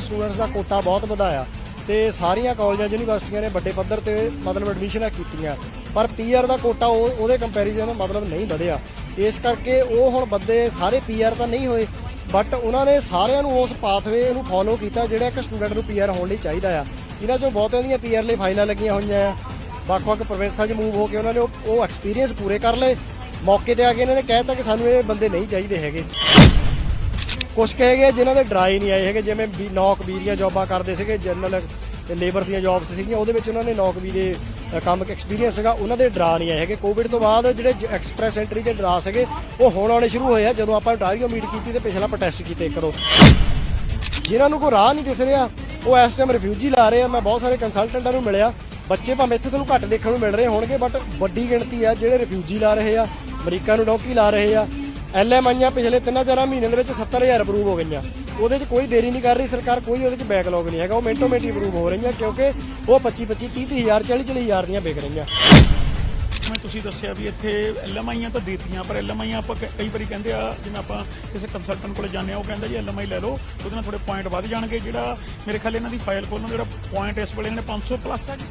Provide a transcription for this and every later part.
Students ਦਾ quota ਬਹੁਤ ਵਧਾਇਆ ਤੇ ਸਾਰੀਆਂ ਕਾਲਜਾਂ, ਯੂਨੀਵਰਸਿਟੀਆਂ ਨੇ ਵੱਡੇ ਪੱਧਰ ਤੇ ਮਤਲਬ ਐਡਮਿਸ਼ਨਾਂ ਕੀਤੀਆਂ। ਪਰ ਪੀਆਰ ਦਾ ਕੋਟਾ ਉਹ, ਉਹਦੇ ਕੰਪੈਰੀਜ਼ਨ ਮਤਲਬ ਨਹੀਂ ਵਧਿਆ। ਇਸ ਕਰਕੇ ਉਹ ਹੁਣ ਬੰਦੇ ਸਾਰੇ ਪੀਆਰ ਤਾਂ ਨਹੀਂ ਹੋਏ ਬਟ ਉਹਨਾਂ ਨੇ ਸਾਰਿਆਂ ਨੂੰ ਉਸ ਪਾਥਵੇ ਨੂੰ ਫੋਲੋ ਕੀਤਾ ਜਿਹੜਾ ਇੱਕ ਸਟੂਡੈਂਟ ਨੂੰ ਪੀਆਰ ਹੋਣ ਲਈ ਚਾਹੀਦਾ ਆ। ਇਹਨਾਂ ਚੋਂ ਬਹੁਤਿਆਂ ਦੀਆਂ ਪੀਆਰ ਲਈ ਫਾਈਲਾਂ ਲੱਗੀਆਂ ਹੋਈਆਂ ਆ। ਵੱਖ-ਵੱਖ ਪ੍ਰੋਵਿੰਸਾਂ 'ਚ ਮੂਵ ਹੋ ਕੇ ਉਹਨਾਂ ਨੇ ਉਹ- ਉਹ ਐਕਸਪੀਰੀਅੰਸ ਪੂਰੇ ਕਰ ਲਏ। ਮੌਕੇ ਤੇ ਆ ਕੇ ਇਹਨਾਂ ਨੇ ਕਹਿ ਦਿੱਤਾ ਕਿ ਸਾਨੂੰ ਇਹ ਬੰਦੇ ਨਹੀਂ ਚਾਹੀਦੇ ਹੈਗੇ। ਕੁਝ ਕਹੇ ਗਏ ਜਿਨ੍ਹਾਂ ਦੇ ਡਰਾਈ ਨਹੀਂ ਆਏ ਹੈਗੇ ਜਿਵੇਂ ਵੀ ਨੌਕ ਬੀ ਦੀਆਂ ਜੌਬਾਂ ਕਰਦੇ ਸੀਗੇ ਜਨਰਲ ਲੇਬਰ ਦੀਆਂ ਜੌਬਸ ਸੀਗੀਆਂ ਉਹਦੇ ਵਿੱਚ ਉਹਨਾਂ ਨੇ ਨੌਕ ਬੀ ਦੇ ਅ, ਕੰਮ ਐਕਸਪੀਰੀਅੰਸ ਸੀਗਾ ਉਹਨਾਂ ਦੇ ਡਰਾ ਨਹੀਂ ਆਏ ਹੈਗੇ। ਕੋਵਿਡ ਤੋਂ ਬਾਅਦ ਜਿਹੜੇ ਐਕਸਪ੍ਰੈਸ ਐਂਟਰੀ ਦੇ ਡਰਾ ਸੀਗੇ ਉਹ ਹੁਣ ਆਉਣੇ ਸ਼ੁਰੂ ਹੋਏ ਆ ਜਦੋਂ ਆਪਾਂ ਡਾਇਰੀਓ ਮੀਟ ਕੀਤੀ ਤੇ ਪਿਛਲਾ ਪ੍ਰੋਟੈਸਟ ਕੀਤੇ ਇੱਕ ਦੋ। ਜਿਨ੍ਹਾਂ ਨੂੰ ਕੋਈ ਰਾਹ ਨਹੀਂ ਦਿਸ ਰਿਹਾ ਉਹ ਇਸ ਟਾਈਮ ਰਿਫਿਊਜੀ ਲਾ ਰਹੇ ਆ। ਮੈਂ ਬਹੁਤ ਸਾਰੇ ਕੰਸਲਟੈਂਟਾਂ ਨੂੰ ਮਿਲਿਆ ਬੱਚੇ ਭਾਵੇਂ ਇੱਥੇ ਤੁਹਾਨੂੰ ਘੱਟ ਦੇਖਣ ਨੂੰ ਮਿਲ ਰਹੇ ਹੋਣਗੇ ਬਟ ਵੱਡੀ ਗਿਣਤੀ ਆ ਜਿਹੜੇ ਰਿਫਿਊਜੀ ਲਾ ਰਹੇ ਆ ਅਮਰੀਕਾ ਨੂੰ ਡੌਂਕੀ ਲਾ ਰਹੇ ਆ ਐਲਐਮ ਆਈਆਂ ਪਿਛਲੇ 3-4 ਮਹੀਨਿਆਂ ਦੇ ਵਿੱਚ 70000 ਅਪਰੂਵ ਹੋ ਗਈਆਂ। ਉਹਦੇ 'ਚ ਕੋਈ ਦੇਰੀ ਨਹੀਂ ਕਰ ਰਹੀ ਸਰਕਾਰ, ਕੋਈ ਉਹਦੇ 'ਚ ਬੈਕਲੌਗ ਨਹੀਂ ਹੈਗਾ। ਉਹ ਮਿੰਟੋ ਮਿੰਟ ਅਪਰੂਵ ਹੋ ਰਹੀਆਂ ਕਿਉਂਕਿ ਉਹ 25-25 30-30000 40-40000 ਦੀਆਂ ਵਿਕ ਰਹੀਆਂ। ਜਿਵੇਂ ਤੁਸੀਂ ਦੱਸਿਆ ਵੀ ਇੱਥੇ ਐਲਐਮਆਈਆਂ ਤਾਂ ਦੇਤੀਆਂ, ਪਰ ਐਲਐਮਆਈਆਂ ਆਪਾਂ ਕਈ ਵਾਰੀ ਕਹਿੰਦੇ ਆ, ਜਿਵੇਂ ਆਪਾਂ ਕਿਸੇ ਕੰਸਲਟੈਂਟ ਕੋਲ ਜਾਂਦੇ ਆ, ਉਹ ਕਹਿੰਦਾ ਜੀ ਐਲਐਮਆਈ ਲੈ ਲਓ, ਉਹਦੇ ਨਾਲ ਥੋੜੇ ਪੁਆਇੰਟ ਵੱਧ ਜਾਣਗੇ। ਜਿਹੜਾ ਮੇਰੇ ਖਿਆਲ ਇਹਨਾਂ ਦੀ ਫਾਈਲ ਖੋਲਣ ਜਿਹੜਾ ਪੁਆਇੰਟ ਇਸ ਵੇਲੇ ਇਹਨਾਂ ਨੇ 500 ਪਲੱਸ ਹੈ ਜੀ।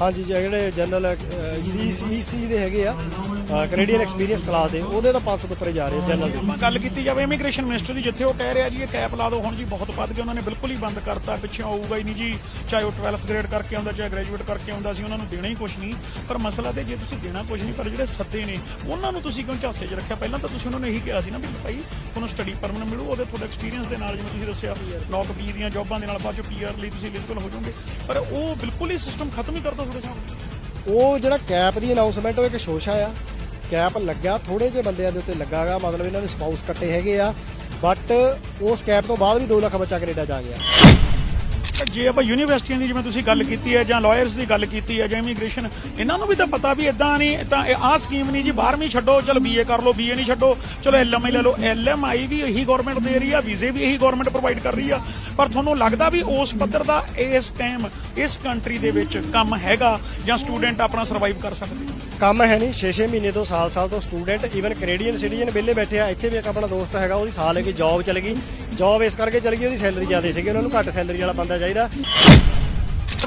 ਹਾਂਜੀ ਜਿਹੜੇ ਜਨਰਲ ਸੀਸੀਸੀ ਦੇ ਹੈਗੇ ਆ ਕੈਨੇਡੀਅਨ ਐਕਸਪੀਰੀਅੰਸ ਕਲਾਸ ਦੇ, ਉਹਦੇ ਤਾਂ 500 ਤੋਂ ਉੱਪਰ ਜਾ ਰਹੇ ਜਨਰਲ ਦੇ। ਗੱਲ ਕੀਤੀ ਜਾਵੇ ਇਮੀਗ੍ਰੇਸ਼ਨ ਮਿਨਿਸਟਰ ਦੀ, ਜਿੱਥੇ ਉਹ ਕਹਿ ਰਿਹਾ ਜੀ, ਇਹ ਕੈਪ ਲਾ ਦਿਓ, ਹੁਣ ਜੀ ਬਹੁਤ ਵੱਧ ਗਿਆ ਉਹਨਾਂ ਨੇ ਬਿਲਕੁਲ ਹੀ ਬੰਦ ਕਰਤਾ, ਪਿੱਛੇ ਆਊਗਾ ਹੀ ਨਹੀਂ ਜੀ, ਚਾਹੇ ਉਹ 12th ਗ੍ਰੇਡ ਕਰਕੇ ਆਉਂਦਾ, ਚਾਹੇ ਗ੍ਰੈਜੂਏਟ ਕਰਕੇ ਆਉਂਦਾ ਸੀ, ਉਹਨਾਂ ਨੂੰ ਦੇਣਾ ਹੀ ਕੁਝ ਨਹੀਂ। ਪਰ ਮਸਲਾ ਤੇ ਜੇ ਤੁਸੀਂ ਦੇਣਾ ਕੁਝ ਨਹੀਂ, ਪਰ ਜਿਹੜੇ ਸੱਦੇ ਨੇ, ਉਹਨਾਂ ਨੂੰ ਤੁਸੀਂ ਕਿਉਂ ਝਾਸੇ 'ਚ ਰੱਖਿਆ? ਪਹਿਲਾਂ ਤਾਂ ਤੁਸੀਂ ਉਹਨਾਂ ਨੂੰ ਇਹੀ ਕਿਹਾ ਸੀ ਨਾ ਵੀ ਭਾਈ, ਤੁਹਾਨੂੰ ਸਟੱਡੀ ਪਰਮਿਟ ਮਿਲੂ, ਉਹਦੇ ਤੁਹਾਡੇ ਐਕਸਪੀਰੀਅੰਸ ਦੇ ਨਾਲ, ਜਿਵੇਂ ਤੁਸੀਂ ਦੱਸਿਆ ਨੌਕ ਬੀ ਦੀਆਂ ਜੌਬਾਂ ਦੇ ਨਾਲ, ਬਾਅਦ ਚੋਂ ਪੀਆਰ ਲਈ ਤੁਸੀਂ ਐਲੀਜੀਬਲ ਹੋ ਜਾਓਗੇ। ਪਰ ਉਹ ਬਿਲਕੁਲ ਹੀ ਸਿਸਟਮ ਖਤਮ ਹੀ ਕਰਦਾ ਤੁਹਾਡੇ ਸਾਹਮਣੇ ਉਹ ਜਿਹੜਾ ਕੈਪ ਦੀ ਅਨਾਉਂਸਮੈਂਟ ਉਹ ਇੱਕ ਸ਼ੋਸ਼ਾ ਆ। ਕੈਪ ਲੱਗਾ ਥੋੜੇ ਜਿਹੇ ਬੰਦਿਆਂ ਦੇ ਉੱਤੇ ਲੱਗਾਗਾ, ਮਤਲਬ ਇਹਨਾਂ ਨੇ ਸਪਾਊਸ ਕੱਟੇ ਹੈਗੇ ਆ। ਬਟ ਉਸ ਕੈਪ ਤੋਂ ਬਾਅਦ ਵੀ 2 ਲੱਖ ਬੱਚਾ ਕੈਨੇਡਾ ਜਾ ਗਿਆ। ਜੇ ਆਪਾਂ ਯੂਨੀਵਰਸਿਟੀਆਂ ਦੀ ਜਿਵੇਂ ਤੁਸੀਂ ਗੱਲ ਕੀਤੀ ਹੈ ਜਾਂ ਲਾਇਰਸ ਦੀ ਗੱਲ ਕੀਤੀ ਹੈ ਜਾਂ ਇਮੀਗ੍ਰੇਸ਼ਨ ਇਹਨਾਂ ਨੂੰ ਵੀ ਤਾਂ ਪਤਾ ਵੀ ਇਦਾਂ ਨਹੀਂ, ਤਾਂ ਆਹ ਸਕੀਮ ਨਹੀਂ ਜੀ 12ਵੀਂ ਛੱਡੋ, ਚਲ ਬੀਏ ਕਰ ਲਓ ਬੀਏ ਨਹੀਂ ਛੱਡੋ, ਚਲੋ ਐਲਐਮਆਈ ਲੈ ਲਓ ਐਲਐਮਆਈ ਵੀ ਇਹੀ ਗਵਰਨਮੈਂਟ ਦੇ ਰਹੀ ਆ ਵੀਜ਼ੇ ਵੀ ਇਹੀ ਗਵਰਨਮੈਂਟ ਪ੍ਰੋਵਾਈਡ ਕਰ ਰਹੀ ਆ, ਪਰ ਤੁਹਾਨੂੰ ਲੱਗਦਾ ਵੀ ਉਸ ਪੱਧਰ ਦਾ ਇਸ ਟਾਈਮ ਇਸ ਕੰਟਰੀ ਦੇ ਵਿੱਚ ਕੰਮ ਹੈਗਾ ਜਾਂ ਸਟੂਡੈਂਟ ਆਪਣਾ ਸਰਵਾਈਵ ਕਰ ਸਕਦੇ ਕੰਮ ਹੈ ਨਹੀਂ 6-6 ਮਹੀਨੇ ਤੋਂ ਸਾਲ-ਸਾਲ ਤੋਂ ਸਟੂਡੈਂਟ ਈਵਨ ਕੈਨੇਡੀਅਨ ਸਿਟੀਜ਼ਨ ਵਿਹਲੇ ਬੈਠੇ ਆ, ਇੱਥੇ ਵੀ ਇੱਕ ਆਪਣਾ ਦੋਸਤ ਹੈਗਾ, ਉਹਦੀ ਸਾਲ ਹੈਗੀ ਕਿ ਜੌਬ ਚਲ ਗਈ। ਜੌਬ ਇਸ ਕਰਕੇ ਚਲ ਗਈ, ਉਹਦੀ ਸੈਲਰੀ ਜ਼ਿਆਦਾ ਸੀਗੀ, ਉਹਨਾਂ ਨੂੰ ਘੱਟ ਸੈਲਰੀ ਵਾਲਾ ਬੰਦਾ ਚਾਹੀਦਾ।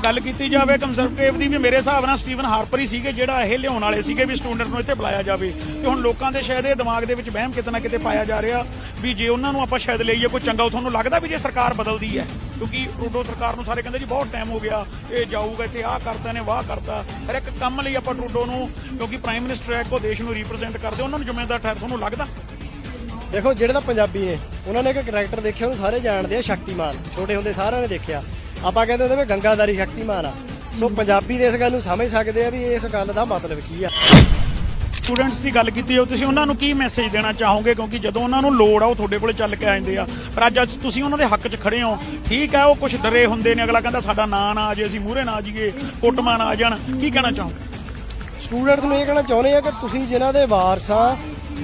ਗੱਲ ਕੀਤੀ ਜਾਵੇ ਕੰਜ਼ਰਵੇਟਿਵ ਦੀ, ਵੀ ਮੇਰੇ ਹਿਸਾਬ ਨਾਲ ਸਟੀਵਨ ਹਾਰਪਰ ਹੀ ਸੀਗੇ, ਜਿਹੜਾ ਇਹ ਲਿਆਉਣ ਵਾਲੇ ਸੀਗੇ ਵੀ ਸਟੂਡੈਂਟ ਨੂੰ ਇੱਥੇ ਬੁਲਾਇਆ ਜਾਵੇ। ਤੇ ਹੁਣ ਲੋਕਾਂ ਦੇ ਸ਼ਾਇਦ ਇਹ ਦਿਮਾਗ ਦੇ ਵਿੱਚ ਵਹਿਮ ਕਿਤੇ ਨਾ ਕਿਤੇ ਪਾਇਆ ਜਾ ਰਿਹਾ, ਵੀ ਜੇ ਉਹਨਾਂ ਨੂੰ ਆਪਾਂ ਸ਼ਾਇਦ ਲਈਏ ਕੋਈ ਚੰਗਾ ਤੁਹਾਨੂੰ ਲੱਗਦਾ ਵੀ ਜੇ ਸਰਕਾਰ ਬਦਲਦੀ ਹੈ? ਕਿਉਂਕਿ ਟਰੂਡੋ ਸਰਕਾਰ ਨੂੰ ਸਾਰੇ ਕਹਿੰਦੇ ਜੀ ਬਹੁਤ ਟਾਈਮ ਹੋ ਗਿਆ, ਇਹ ਜਾਊਗਾ ਇੱਥੇ, ਆਹ ਕਰਤਾ ਨੇ, ਵਾਹ ਕਰਤਾ। ਹਰ ਇੱਕ ਕੰਮ ਲਈ ਆਪਾਂ ਟਰੂਡੋ ਨੂੰ, ਕਿਉਂਕਿ ਪ੍ਰਾਈਮ ਮਿਨਿਸਟਰ ਹੈ ਕੋ ਦੇਸ਼ ਨੂੰ ਰਿਪਰੈਜ਼ੈਂਟ ਕਰਦੇ, ਉਹਨਾਂ ਨੂੰ ਜ਼ਿੰਮੇਦਾਰ ਠਹਿਰ, ਤੁਹਾਨੂੰ ਲੱਗਦਾ? ਦੇਖੋ, ਜਿਹੜੇ ਤਾਂ ਪੰਜਾਬੀ ਨੇ, ਉਹਨਾਂ ਨੇ ਇੱਕ ਕਰੈਕਟਰ ਦੇਖਿਆ ਉਹ ਸਾਰੇ ਜਾਣਦੇ ਆ, ਸ਼ਕਤੀਮਾਨ। ਛੋਟੇ ਹੁੰਦੇ ਸਾਰਿਆਂ ਨੇ ਦੇਖਿਆ। ਆਪਾਂ ਕਹਿੰਦੇ ਹੁੰਦੇ ਵੀ ਗੰਗਾਦਾਰੀ ਸ਼ਕਤੀਮਾਨ ਆ। ਸੋ ਪੰਜਾਬੀ ਦੇ ਇਸ ਗੱਲ ਨੂੰ ਸਮਝ ਸਕਦੇ ਆ ਵੀ ਇਸ ਗੱਲ ਦਾ ਮਤਲਬ ਕੀ ਆ। ਸਟੂਡੈਂਟਸ ਦੀ ਗੱਲ ਕੀਤੀ ਹੈ ਤੁਸੀਂ ਉਹਨਾਂ ਨੂੰ ਕੀ ਮੈਸੇਜ ਦੇਣਾ ਚਾਹੋਗੇ? ਕਿਉਂਕਿ ਜਦੋਂ ਉਹਨਾਂ ਨੂੰ ਲੋੜ ਆ, ਉਹ ਤੁਹਾਡੇ ਕੋਲੇ ਚੱਲ ਕੇ ਆ ਜਾਂਦੇ ਆ। ਪਰ ਅੱਜ ਅੱਜ ਤੁਸੀਂ ਉਹਨਾਂ ਦੇ ਹੱਕ 'ਚ ਖੜੇ ਹੋ। ਠੀਕ ਹੈ, ਉਹ ਕੁਝ ਡਰੇ ਹੁੰਦੇ ਨੇ। ਅਗਲਾ ਕਹਿੰਦਾ, ਸਾਡਾ ਨਾਂ ਨਾ ਆ ਜੇ ਅਸੀਂ ਮੂਹਰੇ ਨਾ ਆ ਜਾਈਏ ਕੁੱਟਮਾ ਨਾ ਆ ਜਾਣ। ਕੀ ਕਹਿਣਾ ਚਾਹੋਗੇ? ਸਟੂਡੈਂਟਸ ਨੂੰ ਇਹ ਕਹਿਣਾ ਚਾਹੁੰਦੇ ਆ ਕਿ ਤੁਸੀਂ ਜਿਨ੍ਹਾਂ ਦੇ ਵਾਰਸ ਆ,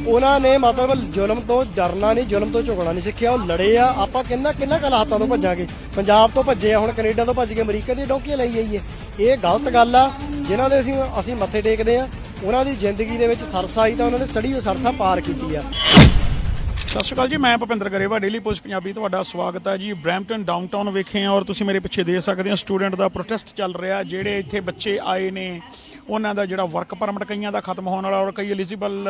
ਉਹਨਾਂ ਨੇ ਮਤਲਬ ਜ਼ੁਲਮ ਤੋਂ ਡਰਨਾ ਨਹੀਂ, ਜ਼ੁਲਮ ਤੋਂ ਝੁਕਣਾ ਨਹੀਂ ਸਿੱਖਿਆ। ਉਹ ਲੜੇ ਆ। ਆਪਾਂ ਕਿੰਨਾ ਕਿੰਨਾ ਕੁ ਹਾਲਾਤਾਂ ਤੋਂ ਭੱਜਾਂਗੇ? ਪੰਜਾਬ ਤੋਂ ਭੱਜੇ ਆ, ਹੁਣ ਕੈਨੇਡਾ ਤੋਂ ਭੱਜ ਕੇ ਅਮਰੀਕਾ ਦੀਆਂ ਡੌਂਕੀਆਂ ਲਈ ਜਾਈਏ ਇਹ ਗਲਤ ਗੱਲ ਆ। ਜਿਨ੍ਹਾਂ ਦੇ ਅਸੀਂ ਅਸੀਂ ਮੱਥੇ ਟੇਕਦੇ ਆ ਉਹਨਾਂ ਦੀ ਜ਼ਿੰਦਗੀ ਦੇ ਵਿੱਚ ਸਰਸਾ ਆਈ ਤਾਂ ਉਹਨਾਂ ਨੇ ਸੜੀ ਉਹ ਸਰਸਾ ਪਾਰ ਕੀਤੀ ਆ। ਸਤਿ ਸ਼੍ਰੀ ਅਕਾਲ ਜੀ, ਮੈਂ ਭੁਪਿੰਦਰ ਗਰੇਵਾ ਡੇਲੀ ਪੋਸਟ ਪੰਜਾਬੀ, ਤੁਹਾਡਾ ਸਵਾਗਤ ਹੈ ਜੀ। ਬ੍ਰੈਂਪਟਨ ਡਾਊਨਟਾਊਨ ਵੇਖੇ ਆ ਔਰ ਤੁਸੀਂ ਮੇਰੇ ਪਿੱਛੇ ਦੇਖ ਸਕਦੇ ਹੋ, ਸਟੂਡੈਂਟ ਦਾ ਪ੍ਰੋਟੈਸਟ ਚੱਲ ਰਿਹਾ, ਜਿਹੜੇ ਇੱਥੇ ਬੱਚੇ ਆਏ ਨੇ ਉਹਨਾਂ ਦਾ ਜਿਹੜਾ ਵਰਕ ਪਰਮਿਟ ਕਈਆਂ ਦਾ ਖਤਮ ਹੋਣ ਵਾਲਾ ਔਰ ਕਈ ਐਲੀਜੀਬਲ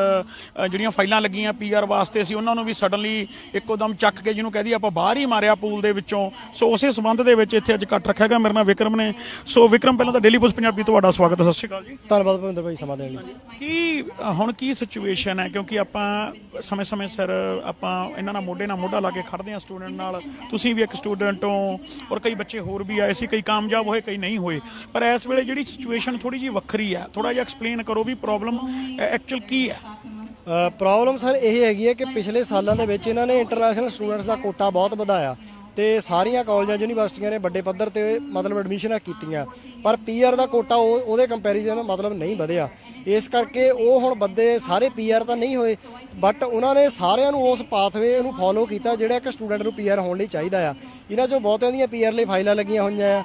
ਜਿਹੜੀਆਂ ਫਾਈਲਾਂ ਲੱਗੀਆਂ ਪੀਆਰ ਵਾਸਤੇ ਸੀ ਉਹਨਾਂ ਨੂੰ ਵੀ ਸਡਨਲੀ ਇੱਕੋਦਮ ਚੱਕ ਕੇ ਜਿਹਨੂੰ ਕਹਦੀ ਆਪਾਂ ਬਾਹਰ ਹੀ ਮਾਰਿਆ ਪੂਲ ਦੇ ਵਿੱਚੋਂ। ਸੋ ਉਸੇ ਸੰਬੰਧ ਦੇ ਵਿੱਚ ਇੱਥੇ ਅੱਜ ਇਕੱਠ ਰੱਖਿਆ ਗਿਆ। ਮੇਰੇ ਨਾਲ ਵਿਕਰਮ ਨੇ। ਸੋ ਵਿਕਰਮ ਪਹਿਲਾਂ ਤਾਂ ਡੇਲੀ ਪੋਸਟ ਪੰਜਾਬੀ ਤੁਹਾਡਾ ਸਵਾਗਤ ਹੈ। ਸਤਿ ਸ਼੍ਰੀ ਅਕਾਲ ਜੀ। ਧੰਨਵਾਦ ਭਵਿੰਦਰ ਭਾਈ ਸਮਾਂ ਦੇਣ ਲਈ। ਕੀ ਹੁਣ ਕੀ ਸਿਚੁਏਸ਼ਨ ਹੈ? ਕਿਉਂਕਿ ਆਪਾਂ ਸਮੇਂ-ਸਮੇਂ ਸਿਰ ਆਪਾਂ ਇਹਨਾਂ ਨਾਲ ਮੋਢੇ ਨਾਲ ਮੋਢਾ ਲਾ ਕੇ ਖੜਦੇ ਹਾਂ ਸਟੂਡੈਂਟ ਨਾਲ। ਤੁਸੀਂ ਵੀ ਇੱਕ ਸਟੂਡੈਂਟ ਹੋ ਔਰ ਕਈ ਬੱਚੇ ਹੋਰ ਵੀ ਆਏ ਸੀ ਕਈ ਕਾਮਯਾਬ ਹੋਏ ਕਈ ਨਹੀਂ ਹੋਏ। ਪਰ ਇਸ ਵੇਲੇ ਜਿਹੜੀ ਸਿਚੁਏਸ਼ਨ ਥੋੜੀ ਜਿਹੀ ਵੱਖਰੀ ਹੈ। ਥੋੜਾ ਜਿਹਾ ਐਕਸਪਲੇਨ ਕਰੋ ਵੀ ਪ੍ਰੋਬਲਮ ਐਕਚੁਅਲ ਕੀ ਹੈ? ਪ੍ਰੋਬਲਮ ਸਰ ਇਹ ਹੈਗੀ ਹੈ ਕਿ ਪਿਛਲੇ ਸਾਲਾਂ ਦੇ ਵਿੱਚ ਇਹਨਾਂ ਨੇ ਇੰਟਰਨੈਸ਼ਨਲ ਸਟੂਡੈਂਟਸ ਦਾ ਕੋਟਾ ਬਹੁਤ ਵਧਾਇਆ ਤੇ ਸਾਰੀਆਂ ਕਾਲਜਾਂ ਯੂਨੀਵਰਸਿਟੀਆਂ ਨੇ ਵੱਡੇ ਪੱਧਰ ਤੇ ਮਤਲਬ ਐਡਮਿਸ਼ਨਾਂ ਕੀਤੀਆਂ। ਪਰ ਪੀਆਰ ਦਾ ਕੋਟਾ ਉਹ, ਉਹਦੇ ਕੰਪੈਰੀਜ਼ਨ ਮਤਲਬ ਨਹੀਂ ਵਧਿਆ। ਇਸ ਕਰਕੇ ਉਹ ਹੁਣ ਬੰਦੇ ਸਾਰੇ ਪੀਆਰ ਤਾਂ ਨਹੀਂ ਹੋਏ ਬਟ ਉਹਨਾਂ ਨੇ ਸਾਰਿਆਂ ਨੂੰ ਉਸ ਪਾਥਵੇ ਨੂੰ ਫੋਲੋ ਕੀਤਾ ਜਿਹੜਾ ਇੱਕ ਸਟੂਡੈਂਟ ਨੂੰ ਪੀਆਰ ਹੋਣ ਲਈ ਚਾਹੀਦਾ ਆ। ਇਹਨਾਂ ਚੋਂ ਬਹੁਤਿਆਂ ਦੀਆਂ ਪੀਆਰ ਲਈ ਫਾਈਲਾਂ ਲੱਗੀਆਂ ਹੋਈਆਂ ਆ।